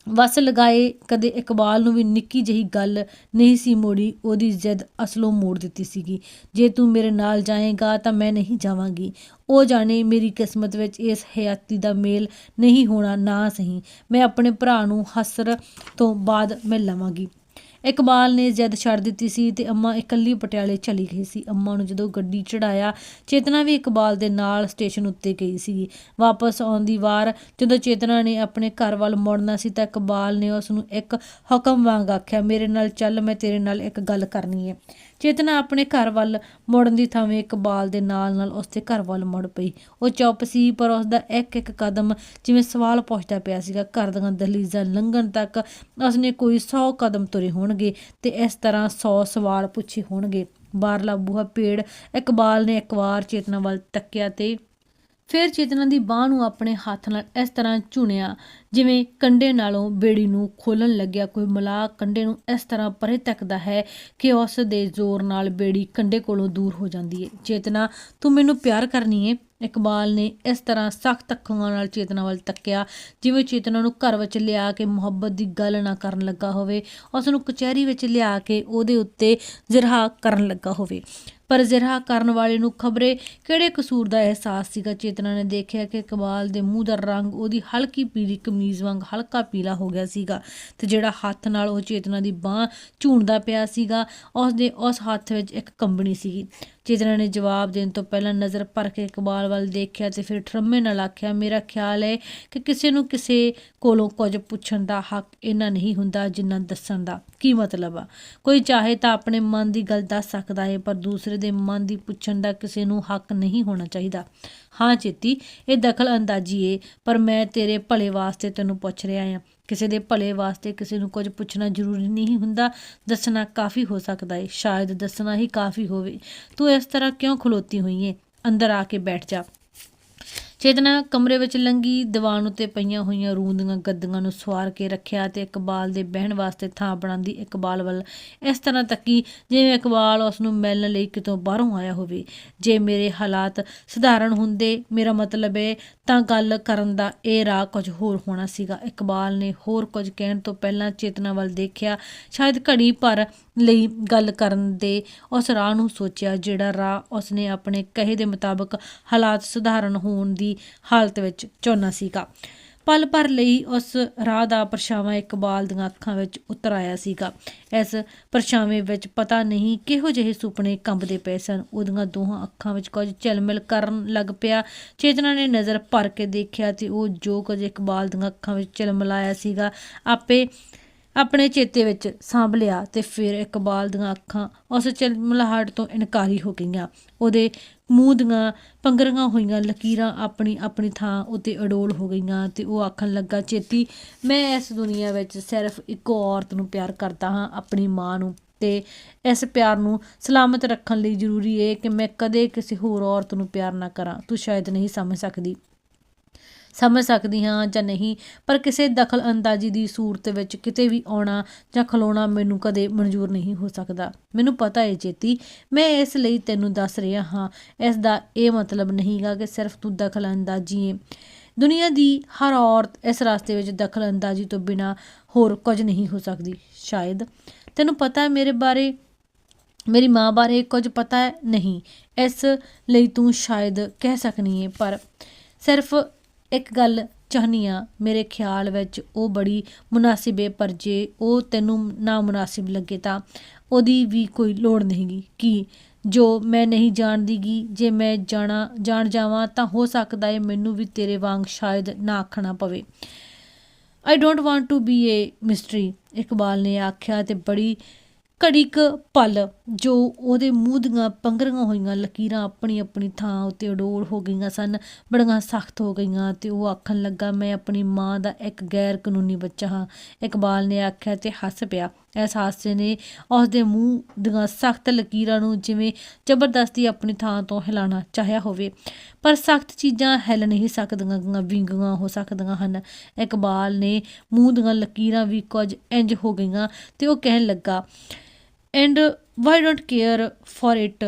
ਵਸ ਲਗਾਏ, ਕਦੇ ਇਕਬਾਲ ਨੂੰ ਵੀ ਨਿੱਕੀ ਜਿਹੀ ਗੱਲ ਨਹੀਂ ਸੀ ਮੋੜੀ, ਉਹਦੀ ਜਿੱਦ ਅਸਲੋਂ ਮੋੜ ਦਿੱਤੀ ਸੀਗੀ। ਜੇ ਤੂੰ ਮੇਰੇ ਨਾਲ ਜਾਏਗਾ ਤਾਂ ਮੈਂ ਨਹੀਂ ਜਾਵਾਂਗੀ। ਉਹ ਜਾਣੇ ਮੇਰੀ ਕਿਸਮਤ ਵਿੱਚ ਇਸ ਹਯਾਤੀ ਦਾ ਮੇਲ ਨਹੀਂ ਹੋਣਾ ਨਾ ਸਹੀ। ਮੈਂ ਆਪਣੇ ਭਰਾ ਨੂੰ ਹਸਰ ਤੋਂ ਬਾਅਦ ਮੈਂ ਲਵਾਂਗੀ। ਇਕਬਾਲ ਨੇ ਜ਼ਦ ਛੱਡ ਦਿੱਤੀ ਸੀ ਤੇ ਅੰਮਾ ਇਕੱਲੀ ਪਟਿਆਲੇ ਚਲੀ ਗਈ ਸੀ। ਅੰਮਾ ਨੂੰ ਜਦੋਂ ਗੱਡੀ ਚੜਾਇਆ ਚੇਤਨਾ ਵੀ ਇਕਬਾਲ ਦੇ ਨਾਲ ਸਟੇਸ਼ਨ ਉੱਤੇ ਗਈ ਸੀ। ਵਾਪਸ ਆਉਣ ਦੀ ਵਾਰ ਜਦੋਂ ਚੇਤਨਾ ਨੇ ਆਪਣੇ ਘਰ ਵੱਲ ਮੁੜਨਾ ਸੀ ਤਾਂ ਇਕਬਾਲ ਨੇ ਉਸ ਨੂੰ ਇੱਕ ਹੁਕਮ ਵਾਂਗ ਆਖਿਆ, ਮੇਰੇ ਨਾਲ ਚੱਲ, ਮੈਂ ਤੇਰੇ ਨਾਲ ਇੱਕ ਗੱਲ ਕਰਨੀ ਹੈ। ਚੇਤਨਾ ਆਪਣੇ ਘਰ ਵੱਲ ਮੁੜਨ ਦੀ ਥਾਵੇਂ ਇਕਬਾਲ ਦੇ ਨਾਲ ਨਾਲ ਉਸਦੇ ਘਰ ਵੱਲ ਮੁੜ ਪਈ। ਉਹ ਚੁੱਪ ਸੀ, ਪਰ ਉਸਦਾ ਇੱਕ ਇੱਕ ਕਦਮ ਜਿਵੇਂ ਸਵਾਲ ਪੁੱਛਦਾ ਪਿਆ ਸੀਗਾ, ਘਰ ਦੀਆਂ ਦਲੀਜ਼ਾਂ ਲੰਘਣ ਤੱਕ ਉਸਨੇ ਕੋਈ 100 ਕਦਮ ਤੁਰੇ ਹੋਣਗੇ ਤੇ ਇਸ ਤਰ੍ਹਾਂ 100 ਸਵਾਲ ਪੁੱਛੇ ਹੋਣਗੇ। ਬਾਹਰਲਾ ਬੂਹਾ ਪੇੜ ਇਕਬਾਲ ਨੇ ਇੱਕ ਵਾਰ ਚੇਤਨਾ ਵੱਲ ਤੱਕਿਆ ਤੇ ਫਿਰ ਚੇਤਨਾ ਦੀ ਬਾਹ ਨੂੰ ਆਪਣੇ ਹੱਥ ਨਾਲ ਇਸ ਤਰ੍ਹਾਂ ਝੁਣਿਆ ਜਿਵੇਂ ਕੰਡੇ ਨਾਲੋਂ ਬੇੜੀ ਨੂੰ ਖੋਲਣ ਲੱਗਿਆ ਕੋਈ ਮਲਾਕ ਕੰਡੇ ਨੂੰ ਇਸ ਤਰ੍ਹਾਂ ਪਰੇ ਤੱਕਦਾ ਹੈ ਕਿ ਉਸ ਦੇ ਜ਼ੋਰ ਨਾਲ ਬੇੜੀ ਕੰਡੇ ਕੋਲੋਂ ਦੂਰ ਹੋ ਜਾਂਦੀ ਹੈ। ਚੇਤਨਾ, ਤੂੰ ਮੈਨੂੰ ਪਿਆਰ ਕਰਨੀ ਹੈ ਇਕਬਾਲ ਨੇ ਇਸ ਤਰ੍ਹਾਂ ਸਖਤ ਅੱਖਾਂ ਨਾਲ ਚੇਤਨਾ ਵੱਲ ਤੱਕਿਆ, ਜਿਵੇਂ ਚੇਤਨਾ ਨੂੰ ਘਰ ਵਿੱਚ ਲਿਆ ਕੇ ਮੁਹੱਬਤ ਦੀ ਗੱਲ ਨਾ ਕਰਨ ਲੱਗਾ ਹੋਵੇ, ਉਸ ਨੂੰ ਕਚਹਿਰੀ ਵਿੱਚ ਲਿਆ ਕੇ ਉਹਦੇ ਉੱਤੇ ਜ਼ਿਰਹਾ ਕਰਨ ਲੱਗਾ ਹੋਵੇ। ਪਰ ਜ਼ਿਰਹਾ ਕਰਨ ਵਾਲੇ ਨੂੰ ਖਬਰੇ ਕਿਹੜੇ ਕਸੂਰ ਦਾ ਅਹਿਸਾਸ ਸੀਗਾ? ਚੇਤਨਾ ਨੇ ਦੇਖਿਆ ਕਿ ਇਕਬਾਲ ਦੇ ਮੂੰਹ ਦਾ ਰੰਗ ਉਹਦੀ ਹਲਕੀ ਪੀਲੀ ਕਮੀਜ਼ ਵਾਂਗ ਹਲਕਾ ਪੀਲਾ ਹੋ ਗਿਆ ਸੀਗਾ ਤੇ ਜਿਹੜਾ ਹੱਥ ਨਾਲ ਉਹ ਚੇਤਨਾ ਦੀ ਬਾਹ ਝੂਣਦਾ ਪਿਆ ਸੀਗਾ ਉਸ ਦੇ ਉਸ ਹੱਥ ਵਿੱਚ ਇੱਕ ਕੰਬਣੀ ਸੀਗੀ। ਚੇਤਨਾ ਨੇ ਜਵਾਬ ਦੇਣ ਤੋਂ ਪਹਿਲਾਂ ਨਜ਼ਰ ਭਰ ਕੇ ਇਕਬਾਲ ਵੱਲ ਦੇਖਿਆ ਤੇ ਫਿਰ ਠਰਮੇ ਨਾਲ ਆਖਿਆ, ਮੇਰਾ ਖਿਆਲ ਹੈ ਕਿ ਕਿਸੇ ਨੂੰ ਕਿਸੇ ਕੋਲੋਂ ਕੁਝ ਪੁੱਛਣ ਦਾ ਹੱਕ ਇਹਨਾਂ ਨਹੀਂ ਹੁੰਦਾ ਜਿੰਨਾ ਦੱਸਣ ਦਾ। ਕੀ ਮਤਲਬ ਆ? ਕੋਈ ਚਾਹੇ ਤਾਂ ਆਪਣੇ ਮਨ ਦੀ ਗੱਲ ਦੱਸ ਸਕਦਾ ਹੈ, ਪਰ ਦੂਸਰੇ ਦੇ ਮਨ ਦੀ ਪੁੱਛਣ ਦਾ ਕਿਸੇ ਨੂੰ ਹੱਕ ਨਹੀਂ ਹੋਣਾ ਚਾਹੀਦਾ। ਹਾਂ ਚੇਤੀ, ਇਹ ਦਖਲ ਅੰਦਾਜ਼ੀ ਏ, ਪਰ ਮੈਂ ਤੇਰੇ ਭਲੇ ਵਾਸਤੇ ਤੈਨੂੰ ਪੁੱਛ ਰਿਹਾ ਹਾਂ ਕਿਸੇ ਦੇ ਭਲੇ ਵਾਸਤੇ ਕਿਸੇ ਨੂੰ ਕੁਝ ਪੁੱਛਣਾ ਜ਼ਰੂਰੀ ਨਹੀਂ ਹੁੰਦਾ। ਦੱਸਣਾ ਕਾਫੀ ਹੋ ਸਕਦਾ ਏ, ਸ਼ਾਇਦ ਦੱਸਣਾ ਹੀ ਕਾਫੀ ਹੋਵੇ। ਤੂੰ ਇਸ ਤਰ੍ਹਾਂ ਕਿਉਂ ਖਲੋਤੀ ਹੋਈ ਏ? ਅੰਦਰ ਆ ਕੇ ਬੈਠ ਜਾ। ਚੇਤਨਾ ਕਮਰੇ ਵਿੱਚ ਲੰਗੀ ਦੀਵਾਨ ਉੱਤੇ ਪਈਆਂ ਹੋਈਆਂ ਰੂੰਦੀਆਂ ਗੱਦੀਆਂ ਨੂੰ ਸਵਾਰ ਕੇ ਰੱਖਿਆ ਤੇ ਇਕਬਾਲ ਦੇ ਬਹਿਣ ਵਾਸਤੇ ਥਾਂ ਬਣਾਉਂਦੀ ਇਕਬਾਲ ਵੱਲ। ਇਸ ਤਰ੍ਹਾਂ ਤੱਕੀ ਜਿਵੇਂ ਇਕਬਾਲ ਉਸ ਨੂੰ ਮਿਲਣ ਲਈ ਕਿਤੋਂ ਬਾਹਰੋਂ ਆਇਆ ਹੋਵੇ, ਜੇ ਮੇਰੇ ਹਾਲਾਤ ਸਧਾਰਨ ਹੁੰਦੇ, ਮੇਰਾ ਮਤਲਬ ਹੈ ਤਾਂ ਗੱਲ ਕਰਨ ਦਾ ਇਹ ਰਾਹ ਕੁਝ ਹੋਰ ਹੋਣਾ ਸੀਗਾ। ਇਕਬਾਲ ਨੇ ਹੋਰ ਕੁਝ ਕਹਿਣ ਤੋਂ ਪਹਿਲਾਂ ਚੇਤਨਾ ਵੱਲ ਦੇਖਿਆ, ਸ਼ਾਇਦ ਘੜੀ ਭਰ ਲਈ ਗੱਲ ਕਰਨ ਦੇ ਉਸ ਰਾਹ ਨੂੰ ਸੋਚਿਆ, ਜਿਹੜਾ ਰਾਹ ਉਸਨੇ ਆਪਣੇ ਕਹੇ ਦੇ ਮੁਤਾਬਕ ਹਾਲਾਤ ਸੁਧਾਰਨ ਹੋਣ ਦੀ ਹਾਲਤ ਵਿੱਚ ਚੁਣਨਾ ਸੀਗਾ। ਪਲ ਭਰ ਲਈ ਉਸ ਰਾਹ ਦਾ ਪਰਛਾਵਾਂ ਇਕਬਾਲ ਦੀਆਂ ਅੱਖਾਂ ਵਿੱਚ ਉਤਰ ਆਇਆ ਸੀਗਾ। ਇਸ ਪਰਛਾਵੇਂ ਵਿੱਚ ਪਤਾ ਨਹੀਂ ਕਿਹੋ ਜਿਹੇ ਸੁਪਨੇ ਕੰਬਦੇ ਪਏ ਸਨ। ਉਹਦੀਆਂ ਦੋਹਾਂ ਅੱਖਾਂ ਵਿੱਚ ਕੁਝ ਝਲਮਿਲ ਕਰਨ ਲੱਗ ਪਿਆ। ਚੇਤਨਾ ਨੇ ਨਜ਼ਰ ਭਰ ਕੇ ਦੇਖਿਆ ਤੇ ਉਹ ਜੋ ਕੁਝ ਇਕਬਾਲ ਦੀਆਂ ਅੱਖਾਂ ਵਿੱਚ ਝਲਮਲਾਇਆ ਸੀਗਾ, ਆਪੇ ਆਪਣੇ ਚੇਤੇ ਵਿੱਚ ਸਾਂਭ ਲਿਆ ਤੇ ਫਿਰ ਇਕਬਾਲ ਦੀਆਂ ਅੱਖਾਂ ਉਸ ਝਲਮਲਾਹਟ ਤੋਂ ਇਨਕਾਰੀ ਹੋ ਗਈਆਂ। ਉਹਦੇ ਮੂੰਹ ਦੀਆਂ ਪੰਗਰੀਆਂ ਹੋਈਆਂ ਲਕੀਰਾਂ ਆਪਣੀ ਆਪਣੀ ਥਾਂ ਉੱਤੇ ਅਡੋਲ ਹੋ ਗਈਆਂ ਤੇ ਉਹ ਆਖਣ ਲੱਗਾ, ਚੇਤੀ, ਮੈਂ ਇਸ ਦੁਨੀਆ ਵਿੱਚ ਸਿਰਫ ਇੱਕੋ ਔਰਤ ਨੂੰ ਪਿਆਰ ਕਰਦਾ ਹਾਂ, ਆਪਣੀ ਮਾਂ ਨੂੰ। ਤੇ ਇਸ ਪਿਆਰ ਨੂੰ ਸਲਾਮਤ ਰੱਖਣ ਲਈ ਜ਼ਰੂਰੀ ਹੈ ਕਿ ਮੈਂ ਕਦੇ ਕਿਸੇ ਹੋਰ ਔਰਤ ਨੂੰ ਪਿਆਰ ਨਾ ਕਰਾਂ। ਤੂੰ ਸ਼ਾਇਦ ਨਹੀਂ ਸਮਝ ਸਕਦੀ। ਸਮਝ ਸਕਦੀ ਹਾਂ ਜਾਂ ਨਹੀਂ, ਪਰ ਕਿਸੇ ਦਖਲ ਅੰਦਾਜ਼ੀ ਦੀ ਸੂਰਤ ਵਿੱਚ ਕਿਤੇ ਵੀ ਆਉਣਾ ਜਾਂ ਖਲੋਣਾ ਮੈਨੂੰ ਕਦੇ ਮਨਜ਼ੂਰ ਨਹੀਂ ਹੋ ਸਕਦਾ। ਮੈਨੂੰ ਪਤਾ ਹੈ ਚੇਤੀ ਮੈਂ ਇਸ ਲਈ ਤੈਨੂੰ ਦੱਸ ਰਿਹਾ ਹਾਂ, ਇਸ ਦਾ ਇਹ ਮਤਲਬ ਨਹੀਂਗਾ ਕਿ ਸਿਰਫ ਤੂੰ ਦਖਲ ਅੰਦਾਜ਼ੀ ਹੈ ਦੁਨੀਆ ਦੀ ਹਰ ਔਰਤ ਇਸ ਰਸਤੇ ਵਿੱਚ ਦਖਲ ਅੰਦਾਜ਼ੀ ਤੋਂ ਬਿਨਾ ਹੋਰ ਕੁਝ ਨਹੀਂ ਹੋ ਸਕਦੀ। ਸ਼ਾਇਦ ਤੈਨੂੰ ਪਤਾ ਹੈ ਮੇਰੇ ਬਾਰੇ, ਮੇਰੀ ਮਾਂ ਬਾਰੇ ਕੁਝ ਪਤਾ ਨਹੀਂ, ਇਸ ਲਈ ਤੂੰ ਸ਼ਾਇਦ ਕਹਿ ਸਕਨੀ ਹੈ ਪਰ ਸਿਰਫ ਇੱਕ ਗੱਲ ਚਾਹਨੀ ਆ ਮੇਰੇ ਖਿਆਲ ਵਿੱਚ ਉਹ ਬੜੀ ਮੁਨਾਸਿਬ ਹੈ ਪਰ ਜੇ ਉਹ ਤੈਨੂੰ ਨਾ ਮੁਨਾਸਿਬ ਲੱਗੇ ਤਾਂ ਉਹਦੀ ਵੀ ਕੋਈ ਲੋੜ ਨਹੀਂਗੀ ਕਿ? ਜੋ ਮੈਂ ਨਹੀਂ ਜਾਣਦੀਗੀ ਜੇ ਮੈਂ ਜਾਣਾ, ਜਾਣ ਜਾਵਾਂ ਤਾਂ ਹੋ ਸਕਦਾ ਹੈ ਮੈਨੂੰ ਵੀ ਤੇਰੇ ਵਾਂਗ ਸ਼ਾਇਦ ਨਾ ਆਖਣਾ ਪਵੇ। I don't want to be a mystery Iqbal ਨੇ ਆਖਿਆ ਤੇ ਬੜੀ ਘੜੀ ਕੁ ਪਲ ਜੋ ਉਹਦੇ ਮੂੰਹ ਦੀਆਂ ਪੰਘਰੀਆਂ ਹੋਈਆਂ ਲਕੀਰਾਂ ਆਪਣੀ ਆਪਣੀ ਥਾਂ ਉੱਤੇ ਅਡੋਲ ਹੋ ਗਈਆਂ ਸਨ ਬੜੀਆਂ ਸਖਤ ਹੋ ਗਈਆਂ ਤੇ ਉਹ ਆਖਣ ਲੱਗਾ ਮੈਂ ਆਪਣੀ ਮਾਂ ਦਾ ਇੱਕ ਗੈਰ ਕਾਨੂੰਨੀ ਬੱਚਾ ਹਾਂ। ਇਕਬਾਲ ਨੇ ਆਖਿਆ ਤੇ ਹੱਸ ਪਿਆ। ਇਸ ਹਾਸੇ ਨੇ ਉਸ ਦੇ ਮੂੰਹ ਦੀਆਂ ਸਖਤ ਲਕੀਰਾਂ ਨੂੰ ਜਿਵੇਂ ਜ਼ਬਰਦਸਤੀ ਆਪਣੀ ਥਾਂ ਤੋਂ ਹਿਲਾਉਣਾ ਚਾਹਿਆ ਹੋਵੇ ਪਰ ਸਖਤ ਚੀਜ਼ਾਂ ਹਿਲ ਨਹੀਂ ਸਕਦੀਆਂ ਗੀਆਂ, ਵਿੰਗੀਆਂ ਹੋ ਸਕਦੀਆਂ ਹਨ। ਇਕਬਾਲ ਨੇ ਮੂੰਹ ਦੀਆਂ ਲਕੀਰਾਂ ਵੀ ਕੁਝ ਇੰਜ ਹੋ ਗਈਆਂ ਤੇ ਉਹ ਕਹਿਣ ਲੱਗਾ and why don't care for it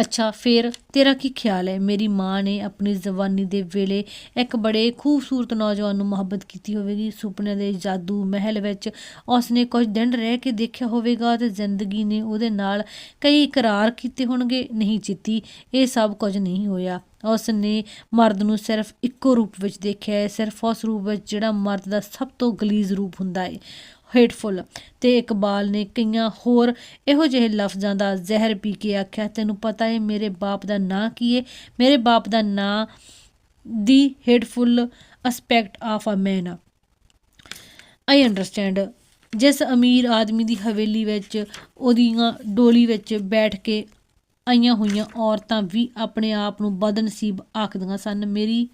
ਅੱਛਾ, ਫਿਰ ਤੇਰਾ ਕੀ ਖਿਆਲ ਹੈ? ਮੇਰੀ ਮਾਂ ਨੇ ਆਪਣੀ ਜਵਾਨੀ ਦੇ ਵੇਲੇ ਇੱਕ ਬੜੇ ਖੂਬਸੂਰਤ ਨੌਜਵਾਨ ਨੂੰ ਮੁਹੱਬਤ ਕੀਤੀ ਹੋਵੇਗੀ। ਸੁਪਨੇ ਦੇ ਜਾਦੂ ਮਹਿਲ ਵਿੱਚ ਉਸਨੇ ਕੁਝ ਦਿਨ ਰਹਿ ਕੇ ਦੇਖਿਆ ਹੋਵੇਗਾ ਤੇ ਜ਼ਿੰਦਗੀ ਨੇ ਉਹਦੇ ਨਾਲ ਕਈ ਇਕਰਾਰ ਕੀਤੇ ਹੋਣਗੇ। ਨਹੀਂ ਜਿੱਤੀ ਇਹ ਸਭ ਕੁਝ ਨਹੀਂ ਹੋਇਆ। ਉਸ ਨੇ ਮਰਦ ਨੂੰ ਸਿਰਫ ਇੱਕੋ ਰੂਪ ਵਿੱਚ ਦੇਖਿਆ ਹੈ। ਸਿਰਫ ਉਸ ਰੂਪ ਵਿੱਚ ਜਿਹੜਾ ਮਰਦ ਦਾ ਸਭ ਤੋਂ ਗਲੀਜ਼ ਰੂਪ ਹੁੰਦਾ ਹੈ। ਹੇਟਫੁਲ ਤੇ ਇਕਬਾਲ ਨੇ ਕਈਆਂ ਹੋਰ ਇਹੋ ਜਿਹੇ ਲਫ਼ਜ਼ਾਂ ਦਾ ਜ਼ਹਿਰ ਪੀ ਕੇ ਆਖਿਆ, ਤੈਨੂੰ ਪਤਾ ਹੈ ਮੇਰੇ ਬਾਪ ਦਾ ਨਾਂ ਕੀ ਹੈ ਮੇਰੇ ਬਾਪ ਦਾ ਨਾਂ ਦੀ hateful aspect of a man I understand ਜਿਸ ਅਮੀਰ ਆਦਮੀ ਦੀ ਹਵੇਲੀ ਵਿੱਚ, ਉਹਦੀਆਂ ਡੋਲੀ ਵਿੱਚ ਬੈਠ ਕੇ ਆਈਆਂ ਹੋਈਆਂ ਔਰਤਾਂ ਵੀ ਆਪਣੇ ਆਪ ਨੂੰ ਬਦਨਸੀਬ ਆਖਦੀਆਂ ਸਨ, ਮੇਰੀ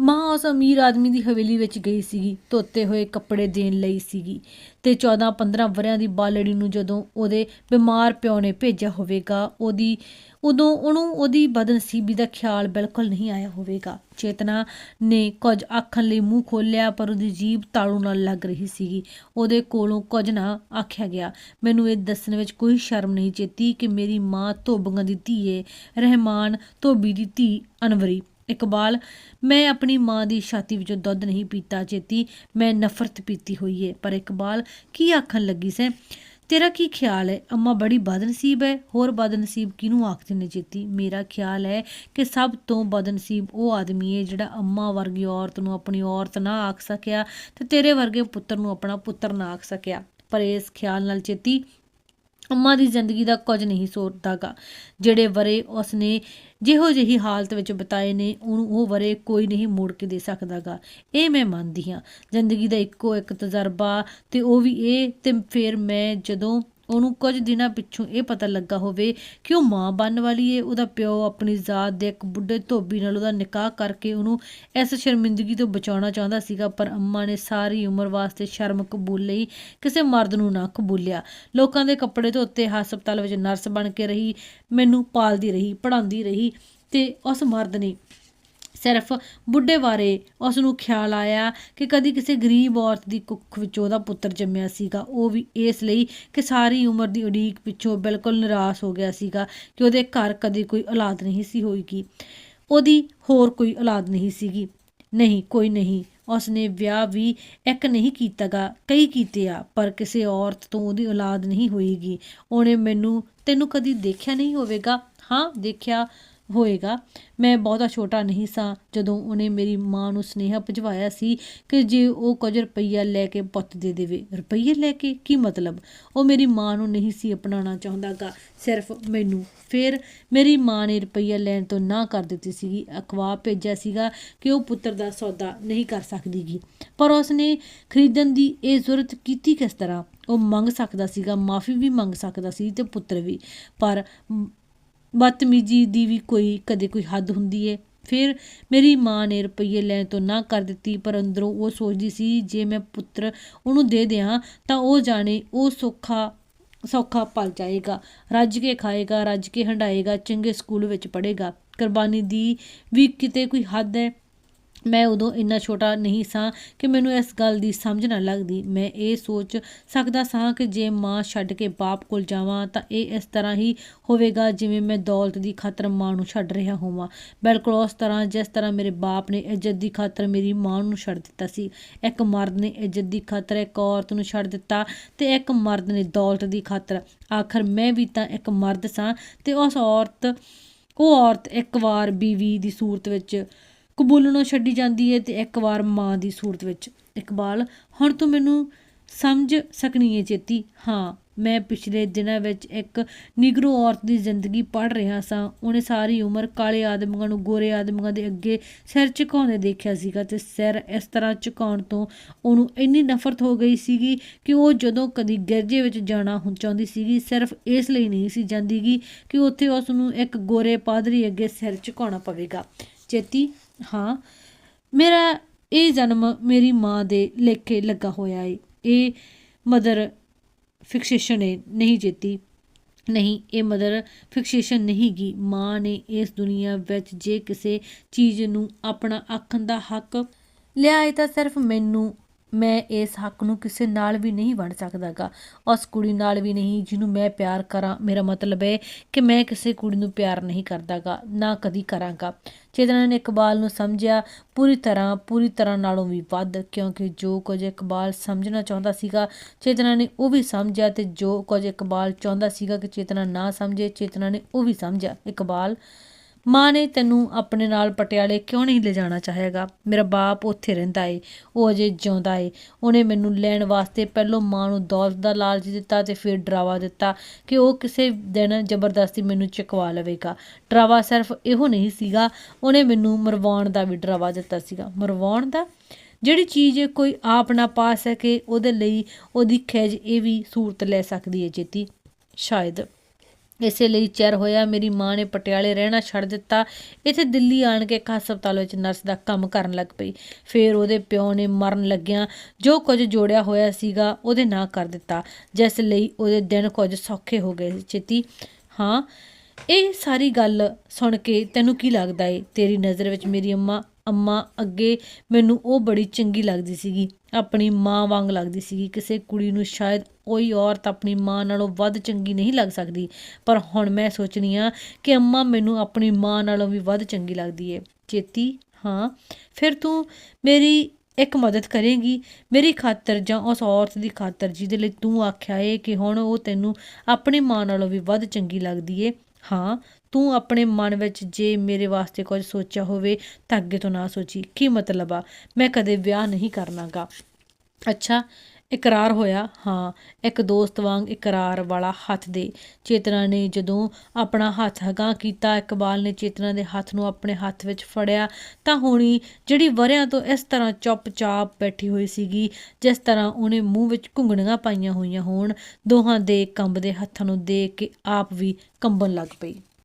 ਮਾਂ ਉਸ ਅਮੀਰ ਆਦਮੀ ਦੀ ਹਵੇਲੀ ਵਿੱਚ ਗਈ ਸੀਗੀ, ਧੋਤੇ ਹੋਏ ਕੱਪੜੇ ਦੇਣ ਲਈ ਸੀਗੀ ਤੇ 14-15 ਵਰਿਆਂ ਦੀ ਬਾਲੜੀ ਨੂੰ ਜਦੋਂ ਉਹਦੇ ਬਿਮਾਰ ਪਿਓ ਨੇ ਭੇਜਿਆ ਹੋਵੇਗਾ, ਉਹਦੀ ਉਦੋਂ ਉਹਨੂੰ ਉਹਦੀ ਬਦਨਸੀਬੀ ਦਾ ਖਿਆਲ ਬਿਲਕੁਲ ਨਹੀਂ ਆਇਆ ਹੋਵੇਗਾ। ਚੇਤਨਾ ਨੇ ਕੁਝ ਆਖਣ ਲਈ ਮੂੰਹ ਖੋਲ੍ਹਿਆ, ਪਰ ਉਹਦੀ ਜੀਭ ਤਾਲੂ ਨਾਲ ਲੱਗ ਰਹੀ ਸੀਗੀ। ਉਹਦੇ ਕੋਲੋਂ ਕੁਝ ਨਾ ਆਖਿਆ ਗਿਆ। ਮੈਨੂੰ ਇਹ ਦੱਸਣ ਵਿੱਚ ਕੋਈ ਸ਼ਰਮ ਨਹੀਂ, ਚੇਤੀ ਕਿ ਮੇਰੀ ਮਾਂ ਧੋਬੀਆਂ ਦੀ ਧੀ ਏ, ਰਹਿਮਾਨ ਧੋਬੀ ਦੀ ਧੀ ਅਨਵਰੀ। ਇਕਬਾਲ, ਮੈਂ ਆਪਣੀ ਮਾਂ ਦੀ ਛਾਤੀ ਵਿੱਚੋਂ ਦੁੱਧ ਨਹੀਂ ਪੀਤਾ ਚੇਤੀ ਮੈਂ ਨਫ਼ਰਤ ਪੀਤੀ ਹੋਈ ਏ। ਪਰ ਇਕਬਾਲ, ਕੀ ਆਖਣ ਲੱਗੀ ਸੈਂ? ਤੇਰਾ ਕੀ ਖਿਆਲ ਹੈ ਅੰਮਾ ਬੜੀ ਬਦਨਸੀਬ ਹੈ ਹੋਰ ਬਦਨਸੀਬ ਕਿਹਨੂੰ ਆਖਦੇ ਨੇ ਚੇਤੀ ਮੇਰਾ ਖਿਆਲ ਹੈ ਕਿ ਸਭ ਤੋਂ ਬਦਨਸੀਬ ਉਹ ਆਦਮੀ ਹੈ ਜਿਹੜਾ ਅੰਮਾ ਵਰਗੀ ਔਰਤ ਨੂੰ ਆਪਣੀ ਔਰਤ ਨਾ ਆਖ ਸਕਿਆ ਤੇ ਤੇਰੇ ਵਰਗੇ ਪੁੱਤਰ ਨੂੰ ਆਪਣਾ ਪੁੱਤਰ ਨਾ ਆਖ ਸਕਿਆ। ਪਰ ਇਸ ਖਿਆਲ ਨਾਲ ਚੇਤੀ ਅੰਮਾ ਦੀ ਜ਼ਿੰਦਗੀ ਦਾ ਕੁਝ ਨਹੀਂ ਸੋਚਦਾਗਾ। ਜਿਹੜੇ ਵਰੇ ਉਸਨੇ ਜਿਹੋ ਜਿਹੀ ਹਾਲਤ ਵਿੱਚ ਬਿਤਾਏ ਨੇ, ਉਹਨੂੰ ਉਹ ਵਰੇ ਕੋਈ ਨਹੀਂ ਮੋੜ ਕੇ ਦੇ ਸਕਦਾਗਾ। ਇਹ ਮੈਂ ਮੰਨਦੀ ਹਾਂ। ਜ਼ਿੰਦਗੀ ਦਾ ਇੱਕੋ ਇੱਕ ਤਜਰਬਾ ਤੇ ਉਹ ਵੀ ਇਹ ਤੇ ਫਿਰ ਮੈਂ ਜਦੋਂ ਉਹਨੂੰ ਕੁਝ ਦਿਨਾਂ ਪਿੱਛੋਂ ਇਹ ਪਤਾ ਲੱਗਾ ਹੋਵੇ ਕਿ ਉਹ ਮਾਂ ਬਣਨ ਵਾਲੀ ਏ। ਉਹਦਾ ਪਿਓ ਆਪਣੀ ਜ਼ਾਤ ਦੇ ਇੱਕ ਬੁੱਢੇ ਧੋਬੀ ਨਾਲ ਉਹਦਾ ਨਿਕਾਹ ਕਰਕੇ ਉਹਨੂੰ ਇਸ ਸ਼ਰਮਿੰਦਗੀ ਤੋਂ ਬਚਾਉਣਾ ਚਾਹੁੰਦਾ ਸੀਗਾ, ਪਰ ਅੰਮਾ ਨੇ ਸਾਰੀ ਉਮਰ ਵਾਸਤੇ ਸ਼ਰਮ ਕਬੂਲ ਲਈ, ਕਿਸੇ ਮਰਦ ਨੂੰ ਨਾ ਕਬੂਲਿਆ। ਲੋਕਾਂ ਦੇ ਕੱਪੜੇ ਧੋਤੇ, ਹਸਪਤਾਲ ਵਿੱਚ ਨਰਸ ਬਣ ਕੇ ਰਹੀ, ਮੈਨੂੰ ਪਾਲਦੀ ਰਹੀ, ਪੜ੍ਹਾਉਂਦੀ ਰਹੀ ਤੇ ਉਸ ਮਰਦ ਨੇ ਸਿਰਫ ਬੁੱਢੇ ਬਾਰੇ ਉਸ ਨੂੰ ਖਿਆਲ ਆਇਆ ਕਿ ਕਦੀ ਕਿਸੇ ਗਰੀਬ ਔਰਤ ਦੀ ਕੁੱਖ ਵਿੱਚੋਂ ਉਹਦਾ ਪੁੱਤਰ ਜੰਮਿਆ ਸੀਗਾ। ਉਹ ਵੀ ਇਸ ਲਈ ਕਿ ਸਾਰੀ ਉਮਰ ਦੀ ਉਡੀਕ ਪਿੱਛੋਂ ਬਿਲਕੁਲ ਨਿਰਾਸ਼ ਹੋ ਗਿਆ ਸੀਗਾ ਕਿ ਉਹਦੇ ਘਰ ਕਦੀ ਕੋਈ ਔਲਾਦ ਨਹੀਂ ਸੀ ਹੋਈਗੀ ਉਹਦੀ ਹੋਰ ਕੋਈ ਔਲਾਦ ਨਹੀਂ ਸੀਗੀ। ਨਹੀਂ, ਕੋਈ ਨਹੀਂ। ਉਸਨੇ ਵਿਆਹ ਵੀ ਇੱਕ ਨਹੀਂ ਕੀਤਾਗਾ, ਕਈ ਕੀਤੇ ਆ, ਪਰ ਕਿਸੇ ਔਰਤ ਤੋਂ ਉਹਦੀ ਔਲਾਦ ਨਹੀਂ ਹੋਏਗੀ। ਉਹਨੇ ਮੈਨੂੰ, ਤੈਨੂੰ ਕਦੀ ਦੇਖਿਆ ਨਹੀਂ ਹੋਵੇਗਾ? ਹਾਂ, ਦੇਖਿਆ। ਹੋਏਗਾ। ਮੈਂ ਬਹੁਤਾ ਛੋਟਾ ਨਹੀਂ ਸਾਂ। ਜਦੋਂ ਉਹਨੇ ਮੇਰੀ ਮਾਂ ਨੂੰ ਸੁਨੇਹਾ ਭਜਵਾਇਆ ਸੀ ਕਿ ਜੇ ਉਹ ਕੁਝ ਰੁਪਈਆ ਲੈ ਕੇ ਪੁੱਤ ਦੇ ਦੇਵੇ। ਰੁਪਈਏ ਲੈ ਕੇ? ਕੀ ਮਤਲਬ? ਉਹ ਮੇਰੀ ਮਾਂ ਨੂੰ ਨਹੀਂ ਸੀ ਅਪਣਾਉਣਾ ਚਾਹੁੰਦਾਗਾ। ਸਿਰਫ ਮੈਨੂੰ। ਫਿਰ ਮੇਰੀ ਮਾਂ ਨੇ ਰੁਪਈਆ ਲੈਣ ਤੋਂ ਨਾ ਕਰ ਦਿੱਤੀ ਸੀਗੀ। ਅਖਵਾ ਭੇਜਿਆ ਸੀਗਾ ਕਿ ਉਹ ਪੁੱਤਰ ਦਾ ਸੌਦਾ ਨਹੀਂ ਕਰ ਸਕਦੀਗੀ। ਪਰ ਉਸਨੇ ਖਰੀਦਣ ਦੀ ਇਹ ਜ਼ਰੂਰਤ ਕੀਤੀ ਕਿਸ ਤਰ੍ਹਾਂ? ਉਹ ਮੰਗ ਸਕਦਾ ਸੀਗਾ, ਮਾਫੀ ਵੀ ਮੰਗ ਸਕਦਾ ਸੀ ਤੇ ਪੁੱਤਰ ਵੀ। ਪਰ ਬਦਤਮੀਜੀ ਦੀ ਵੀ ਕੋਈ, ਕਦੇ ਕੋਈ ਹੱਦ ਹੁੰਦੀ ਹੈ ਫਿਰ ਮੇਰੀ ਮਾਂ ਨੇ ਰੁਪਈਏ ਲੈਣ ਤੋਂ ਨਾ ਕਰ ਦਿੱਤੀ, ਪਰ ਅੰਦਰੋਂ ਉਹ ਸੋਚਦੀ ਸੀ, ਜੇ ਮੈਂ ਪੁੱਤਰ ਉਹਨੂੰ ਦੇ ਦਿਆਂ, ਤਾਂ ਉਹ ਜਾਣੇ ਉਹ ਸੌਖਾ ਸੌਖਾ ਪਲ ਜਾਏਗਾ। ਰੱਜ ਕੇ ਖਾਏਗਾ, ਰੱਜ ਕੇ ਹੰਡਾਏਗਾ, ਚੰਗੇ ਸਕੂਲ ਵਿੱਚ ਪੜ੍ਹੇਗਾ। ਕੁਰਬਾਨੀ ਦੀ ਵੀ ਕਿਤੇ ਕੋਈ ਹੱਦ ਹੈ। ਮੈਂ ਉਦੋਂ ਇੰਨਾ ਛੋਟਾ ਨਹੀਂ ਸਾਂ ਕਿ ਮੈਨੂੰ ਇਸ ਗੱਲ ਦੀ ਸਮਝ ਨਾ ਲੱਗਦੀ। ਮੈਂ ਇਹ ਸੋਚ ਸਕਦਾ ਸਾਂ ਕਿ ਜੇ ਮਾਂ ਛੱਡ ਕੇ ਬਾਪ ਕੋਲ ਜਾਵਾਂ ਤਾਂ ਇਹ ਇਸ ਤਰ੍ਹਾਂ ਹੀ ਹੋਵੇਗਾ ਜਿਵੇਂ ਮੈਂ ਦੌਲਤ ਦੀ ਖਾਤਰ ਮਾਂ ਨੂੰ ਛੱਡ ਰਿਹਾ ਹੋਵਾਂ। ਬਿਲਕੁਲ ਉਸ ਤਰ੍ਹਾਂ ਜਿਸ ਤਰ੍ਹਾਂ ਮੇਰੇ ਬਾਪ ਨੇ ਇੱਜ਼ਤ ਦੀ ਖਾਤਰ ਮੇਰੀ ਮਾਂ ਨੂੰ ਛੱਡ ਦਿੱਤਾ ਸੀ। ਇੱਕ ਮਰਦ ਨੇ ਇੱਜ਼ਤ ਦੀ ਖਾਤਰ ਇੱਕ ਔਰਤ ਨੂੰ ਛੱਡ ਦਿੱਤਾ ਤੇ ਇੱਕ ਮਰਦ ਨੇ ਦੌਲਤ ਦੀ ਖਾਤਰ। ਆਖਰ ਮੈਂ ਵੀ ਤਾਂ ਇੱਕ ਮਰਦ ਸਾਂ ਤੇ ਉਸ ਔਰਤ, ਉਹ ਔਰਤ ਇੱਕ ਵਾਰ ਬੀਵੀ ਦੀ ਸੂਰਤ ਵਿੱਚ ਕਬੂਲਣਾ ਛੱਡੀ ਜਾਂਦੀ ਹੈ ਤੇ ਇੱਕ ਵਾਰ ਮਾਂ ਦੀ ਸੂਰਤ ਵਿੱਚ। ਇਕਬਾਲ, ਹੁਣ ਤੂੰ ਮੈਨੂੰ ਸਮਝ ਸਕਣੀ ਹੈ ਚੇਤੀ। ਹਾਂ, ਮੈਂ ਪਿਛਲੇ ਦਿਨਾਂ ਵਿੱਚ ਇੱਕ ਨਿਗਰੋ ਔਰਤ ਦੀ ਜ਼ਿੰਦਗੀ ਪੜ੍ਹ ਰਿਹਾ ਸਾਂ। ਉਹਨੇ ਸਾਰੀ ਉਮਰ ਕਾਲੇ ਆਦਮੀਆਂ ਨੂੰ ਗੋਰੇ ਆਦਮੀਆਂ ਦੇ ਅੱਗੇ ਸਿਰ ਝੁਕਾਉਂਦੇ ਦੇਖਿਆ ਸੀਗਾ ਤੇ ਸਿਰ ਇਸ ਤਰ੍ਹਾਂ ਝੁਕਾਉਣ ਤੋਂ ਉਹਨੂੰ ਇੰਨੀ ਨਫ਼ਰਤ ਹੋ ਗਈ ਸੀਗੀ ਕਿ ਉਹ ਜਦੋਂ ਕਦੀ ਗਿਰਜੇ ਵਿੱਚ ਜਾਣਾ ਹੁਣ ਚਾਹੁੰਦੀ ਸੀਗੀ, ਸਿਰਫ ਇਸ ਲਈ ਨਹੀਂ ਸੀ ਜਾਂਦੀਗੀ ਕਿ ਉੱਥੇ ਉਸ ਨੂੰ ਇੱਕ ਗੋਰੇ ਪਾਦਰੀ ਅੱਗੇ ਸਿਰ ਝੁਕਾਉਣਾ ਪਵੇਗਾ। ਚੇਤੀ ਹਾਂ, ਮੇਰਾ ਇਹ ਜਨਮ ਮੇਰੀ ਮਾਂ ਦੇ ਲੇਖੇ ਲੱਗਾ ਹੋਇਆ ਏ। ਇਹ ਮਦਰ ਫਿਕਸੇਸ਼ਨ ਏ ਨਹੀਂ ਜੇਤੀ। ਨਹੀਂ, ਇਹ ਮਦਰ ਫਿਕਸੇਸ਼ਨ ਨਹੀਂ ਗੀ। ਮਾਂ ਨੇ ਇਸ ਦੁਨੀਆ ਵਿੱਚ ਜੇ ਕਿਸੇ ਚੀਜ਼ ਨੂੰ ਆਪਣਾ ਆਖਣ ਦਾ ਹੱਕ ਲਿਆ ਏ ਤਾਂ ਸਿਰਫ ਮੈਨੂੰ ਮੈਂ ਇਸ ਹੱਕ ਨੂੰ ਕਿਸੇ ਨਾਲ ਵੀ ਨਹੀਂ ਵੰਡ ਸਕਦਾਗਾ। ਉਸ ਕੁੜੀ ਨਾਲ ਵੀ ਨਹੀਂ ਜਿਹਨੂੰ ਮੈਂ ਪਿਆਰ ਕਰਾਂ। ਮੇਰਾ ਮਤਲਬ ਹੈ ਕਿ ਮੈਂ ਕਿਸੇ ਕੁੜੀ ਨੂੰ ਪਿਆਰ ਨਹੀਂ ਕਰਦਾਗਾ, ਨਾ ਕਦੀ ਕਰਾਂਗਾ। ਚੇਤਨਾ ਨੇ ਇਕਬਾਲ ਨੂੰ ਸਮਝਿਆ, ਪੂਰੀ ਤਰ੍ਹਾਂ ਪੂਰੀ ਤਰ੍ਹਾਂ ਨਾਲੋਂ ਵੀ ਵੱਧ, ਕਿਉਂਕਿ ਜੋ ਕੁਝ ਇਕਬਾਲ ਸਮਝਣਾ ਚਾਹੁੰਦਾ ਸੀਗਾ ਚੇਤਨਾ ਨੇ ਉਹ ਵੀ ਸਮਝਿਆ ਤੇ ਜੋ ਕੁਝ ਇਕਬਾਲ ਚਾਹੁੰਦਾ ਸੀਗਾ ਕਿ ਚੇਤਨਾ ਨਾ ਸਮਝੇ, ਚੇਤਨਾ ਨੇ ਉਹ ਵੀ ਸਮਝਿਆ। ਇਕਬਾਲ ਮਾਂ ਨੇ ਤੈਨੂੰ ਆਪਣੇ ਨਾਲ ਪਟਿਆਲੇ ਕਿਉਂ ਨਹੀਂ ਲਿਜਾਣਾ ਚਾਹੇਗਾ? ਮੇਰਾ ਬਾਪ ਉੱਥੇ ਰਹਿੰਦਾ ਏ, ਉਹ ਅਜੇ ਜਿਉਂਦਾ ਏ। ਉਹਨੇ ਮੈਨੂੰ ਲੈਣ ਵਾਸਤੇ ਪਹਿਲੋਂ ਮਾਂ ਨੂੰ ਦੌਲਤ ਦਾ ਲਾਲਚ ਦਿੱਤਾ ਤੇ ਫਿਰ ਡਰਾਵਾ ਦਿੱਤਾ ਕਿ ਉਹ ਕਿਸੇ ਦਿਨ ਜ਼ਬਰਦਸਤੀ ਮੈਨੂੰ ਚੁਕਵਾ ਲਵੇਗਾ। ਡਰਾਵਾ ਸਿਰਫ ਇਹੋ ਨਹੀਂ ਸੀਗਾ, ਉਹਨੇ ਮੈਨੂੰ ਮਰਵਾਉਣ ਦਾ ਵੀ ਡਰਾਵਾ ਦਿੱਤਾ ਸੀਗਾ। ਮਰਵਾਉਣ ਦਾ? ਜਿਹੜੀ ਚੀਜ਼ ਕੋਈ ਆਪ ਨਾ ਪਾ ਸਕੇ, ਉਹਦੇ ਲਈ ਉਹਦੀ ਖਿਜ ਇਹ ਵੀ ਸੂਰਤ ਲੈ ਸਕਦੀ ਹੈ ਜੇਤੀ। ਸ਼ਾਇਦ ਇਸੇ ਲਈ ਚਿਰ ਹੋਇਆ, ਮੇਰੀ ਮਾਂ ਨੇ ਪਟਿਆਲੇ ਰਹਿਣਾ ਛੱਡ ਦਿੱਤਾ। ਇੱਥੇ ਦਿੱਲੀ ਆਣ ਕੇ ਇੱਕ ਹਸਪਤਾਲ ਵਿੱਚ ਨਰਸ ਦਾ ਕੰਮ ਕਰਨ ਲੱਗ ਪਈ। ਫਿਰ ਉਹਦੇ ਪਿਓ ਨੇ ਮਰਨ ਲੱਗਿਆਂ, ਜੋ ਕੁਝ ਜੋੜਿਆ ਹੋਇਆ ਸੀਗਾ, ਉਹਦੇ ਨਾਂ ਕਰ ਦਿੱਤਾ, ਜਿਸ ਲਈ ਉਹਦੇ ਦਿਨ ਕੁਝ ਸੌਖੇ ਹੋ ਗਏ ਚੇਤੀ, ਹਾਂ, ਇਹ ਸਾਰੀ ਗੱਲ ਸੁਣ ਕੇ ਤੈਨੂੰ ਕੀ ਲੱਗਦਾ ਏ? ਤੇਰੀ ਨਜ਼ਰ ਵਿੱਚ ਮੇਰੀ ਅੰਮਾ ਅੰਮਾ ਅੱਗੇ ਮੈਨੂੰ ਉਹ ਬੜੀ ਚੰਗੀ ਲੱਗਦੀ ਸੀਗੀ। ਆਪਣੀ ਮਾਂ ਵਾਂਗ ਲੱਗਦੀ ਸੀਗੀ। ਕਿਸੇ ਕੁੜੀ ਨੂੰ ਸ਼ਾਇਦ ਕੋਈ ਔਰਤ ਆਪਣੀ ਮਾਂ ਨਾਲੋਂ ਵੱਧ ਚੰਗੀ ਨਹੀਂ ਲੱਗ ਸਕਦੀ। ਪਰ ਹੁਣ ਮੈਂ ਸੋਚਣੀ ਆ ਕਿ ਅੰਮਾ ਮੈਨੂੰ ਆਪਣੀ ਮਾਂ ਨਾਲੋਂ ਵੀ ਵੱਧ ਚੰਗੀ ਲੱਗਦੀ ਏ। ਚੇਤੀ? ਹਾਂ। ਫਿਰ ਤੂੰ ਮੇਰੀ ਇੱਕ ਮਦਦ ਕਰੇਗੀ। ਮੇਰੀ ਖਾਤਰ ਜਾਂ ਉਸ ਔਰਤ ਦੀ ਖਾਤਰ ਜਿਹਦੇ ਲਈ ਤੂੰ ਆਖਿਆ ਏ ਕਿ ਹੁਣ ਉਹ ਤੈਨੂੰ ਆਪਣੀ ਮਾਂ ਨਾਲੋਂ ਵੀ ਵੱਧ ਚੰਗੀ ਲੱਗਦੀ ਏ। ਹਾਂ। ਤੂੰ ਆਪਣੇ ਮਨ ਵਿੱਚ ਜੇ ਮੇਰੇ ਵਾਸਤੇ ਕੁਝ ਸੋਚਿਆ ਹੋਵੇ ਤਾਂ ਅੱਗੇ ਤੋਂ ਨਾ ਸੋਚੀ। ਕੀ ਮਤਲਬ ਆ? ਮੈਂ ਕਦੇ ਵਿਆਹ ਨਹੀਂ ਕਰਨਾਗਾ। ਅੱਛਾ, ਇਕਰਾਰ ਹੋਇਆ? ਹਾਂ, ਇੱਕ ਦੋਸਤ ਵਾਂਗ ਇਕਰਾਰ ਵਾਲਾ ਹੱਥ ਦੇ। ਚੇਤਨਾ ਨੇ ਜਦੋਂ ਆਪਣਾ ਹੱਥ ਹਗਾ ਕੀਤਾ, ਇਕਬਾਲ ਨੇ ਚੇਤਨਾ ਦੇ ਹੱਥ ਨੂੰ ਆਪਣੇ ਹੱਥ ਵਿੱਚ ਫੜਿਆ, ਤਾਂ ਹੋਣੀ ਜਿਹੜੀ ਵਰਿਆਂ ਤੋਂ ਇਸ ਤਰ੍ਹਾਂ ਚੁੱਪਚਾਪ ਬੈਠੀ ਹੋਈ ਸੀਗੀ, ਜਿਸ ਤਰ੍ਹਾਂ ਉਹਨੇ ਮੂੰਹ ਵਿੱਚ ਘੁੰਗਣੀਆਂ ਪਾਈਆਂ ਹੋਈਆਂ ਹੋਣ, ਦੋਹਾਂ ਦੇ ਕੰਬਦੇ ਹੱਥਾਂ ਨੂੰ ਦੇਖ ਕੇ ਆਪ ਵੀ ਕੰਬਣ ਲੱਗ ਪਈ।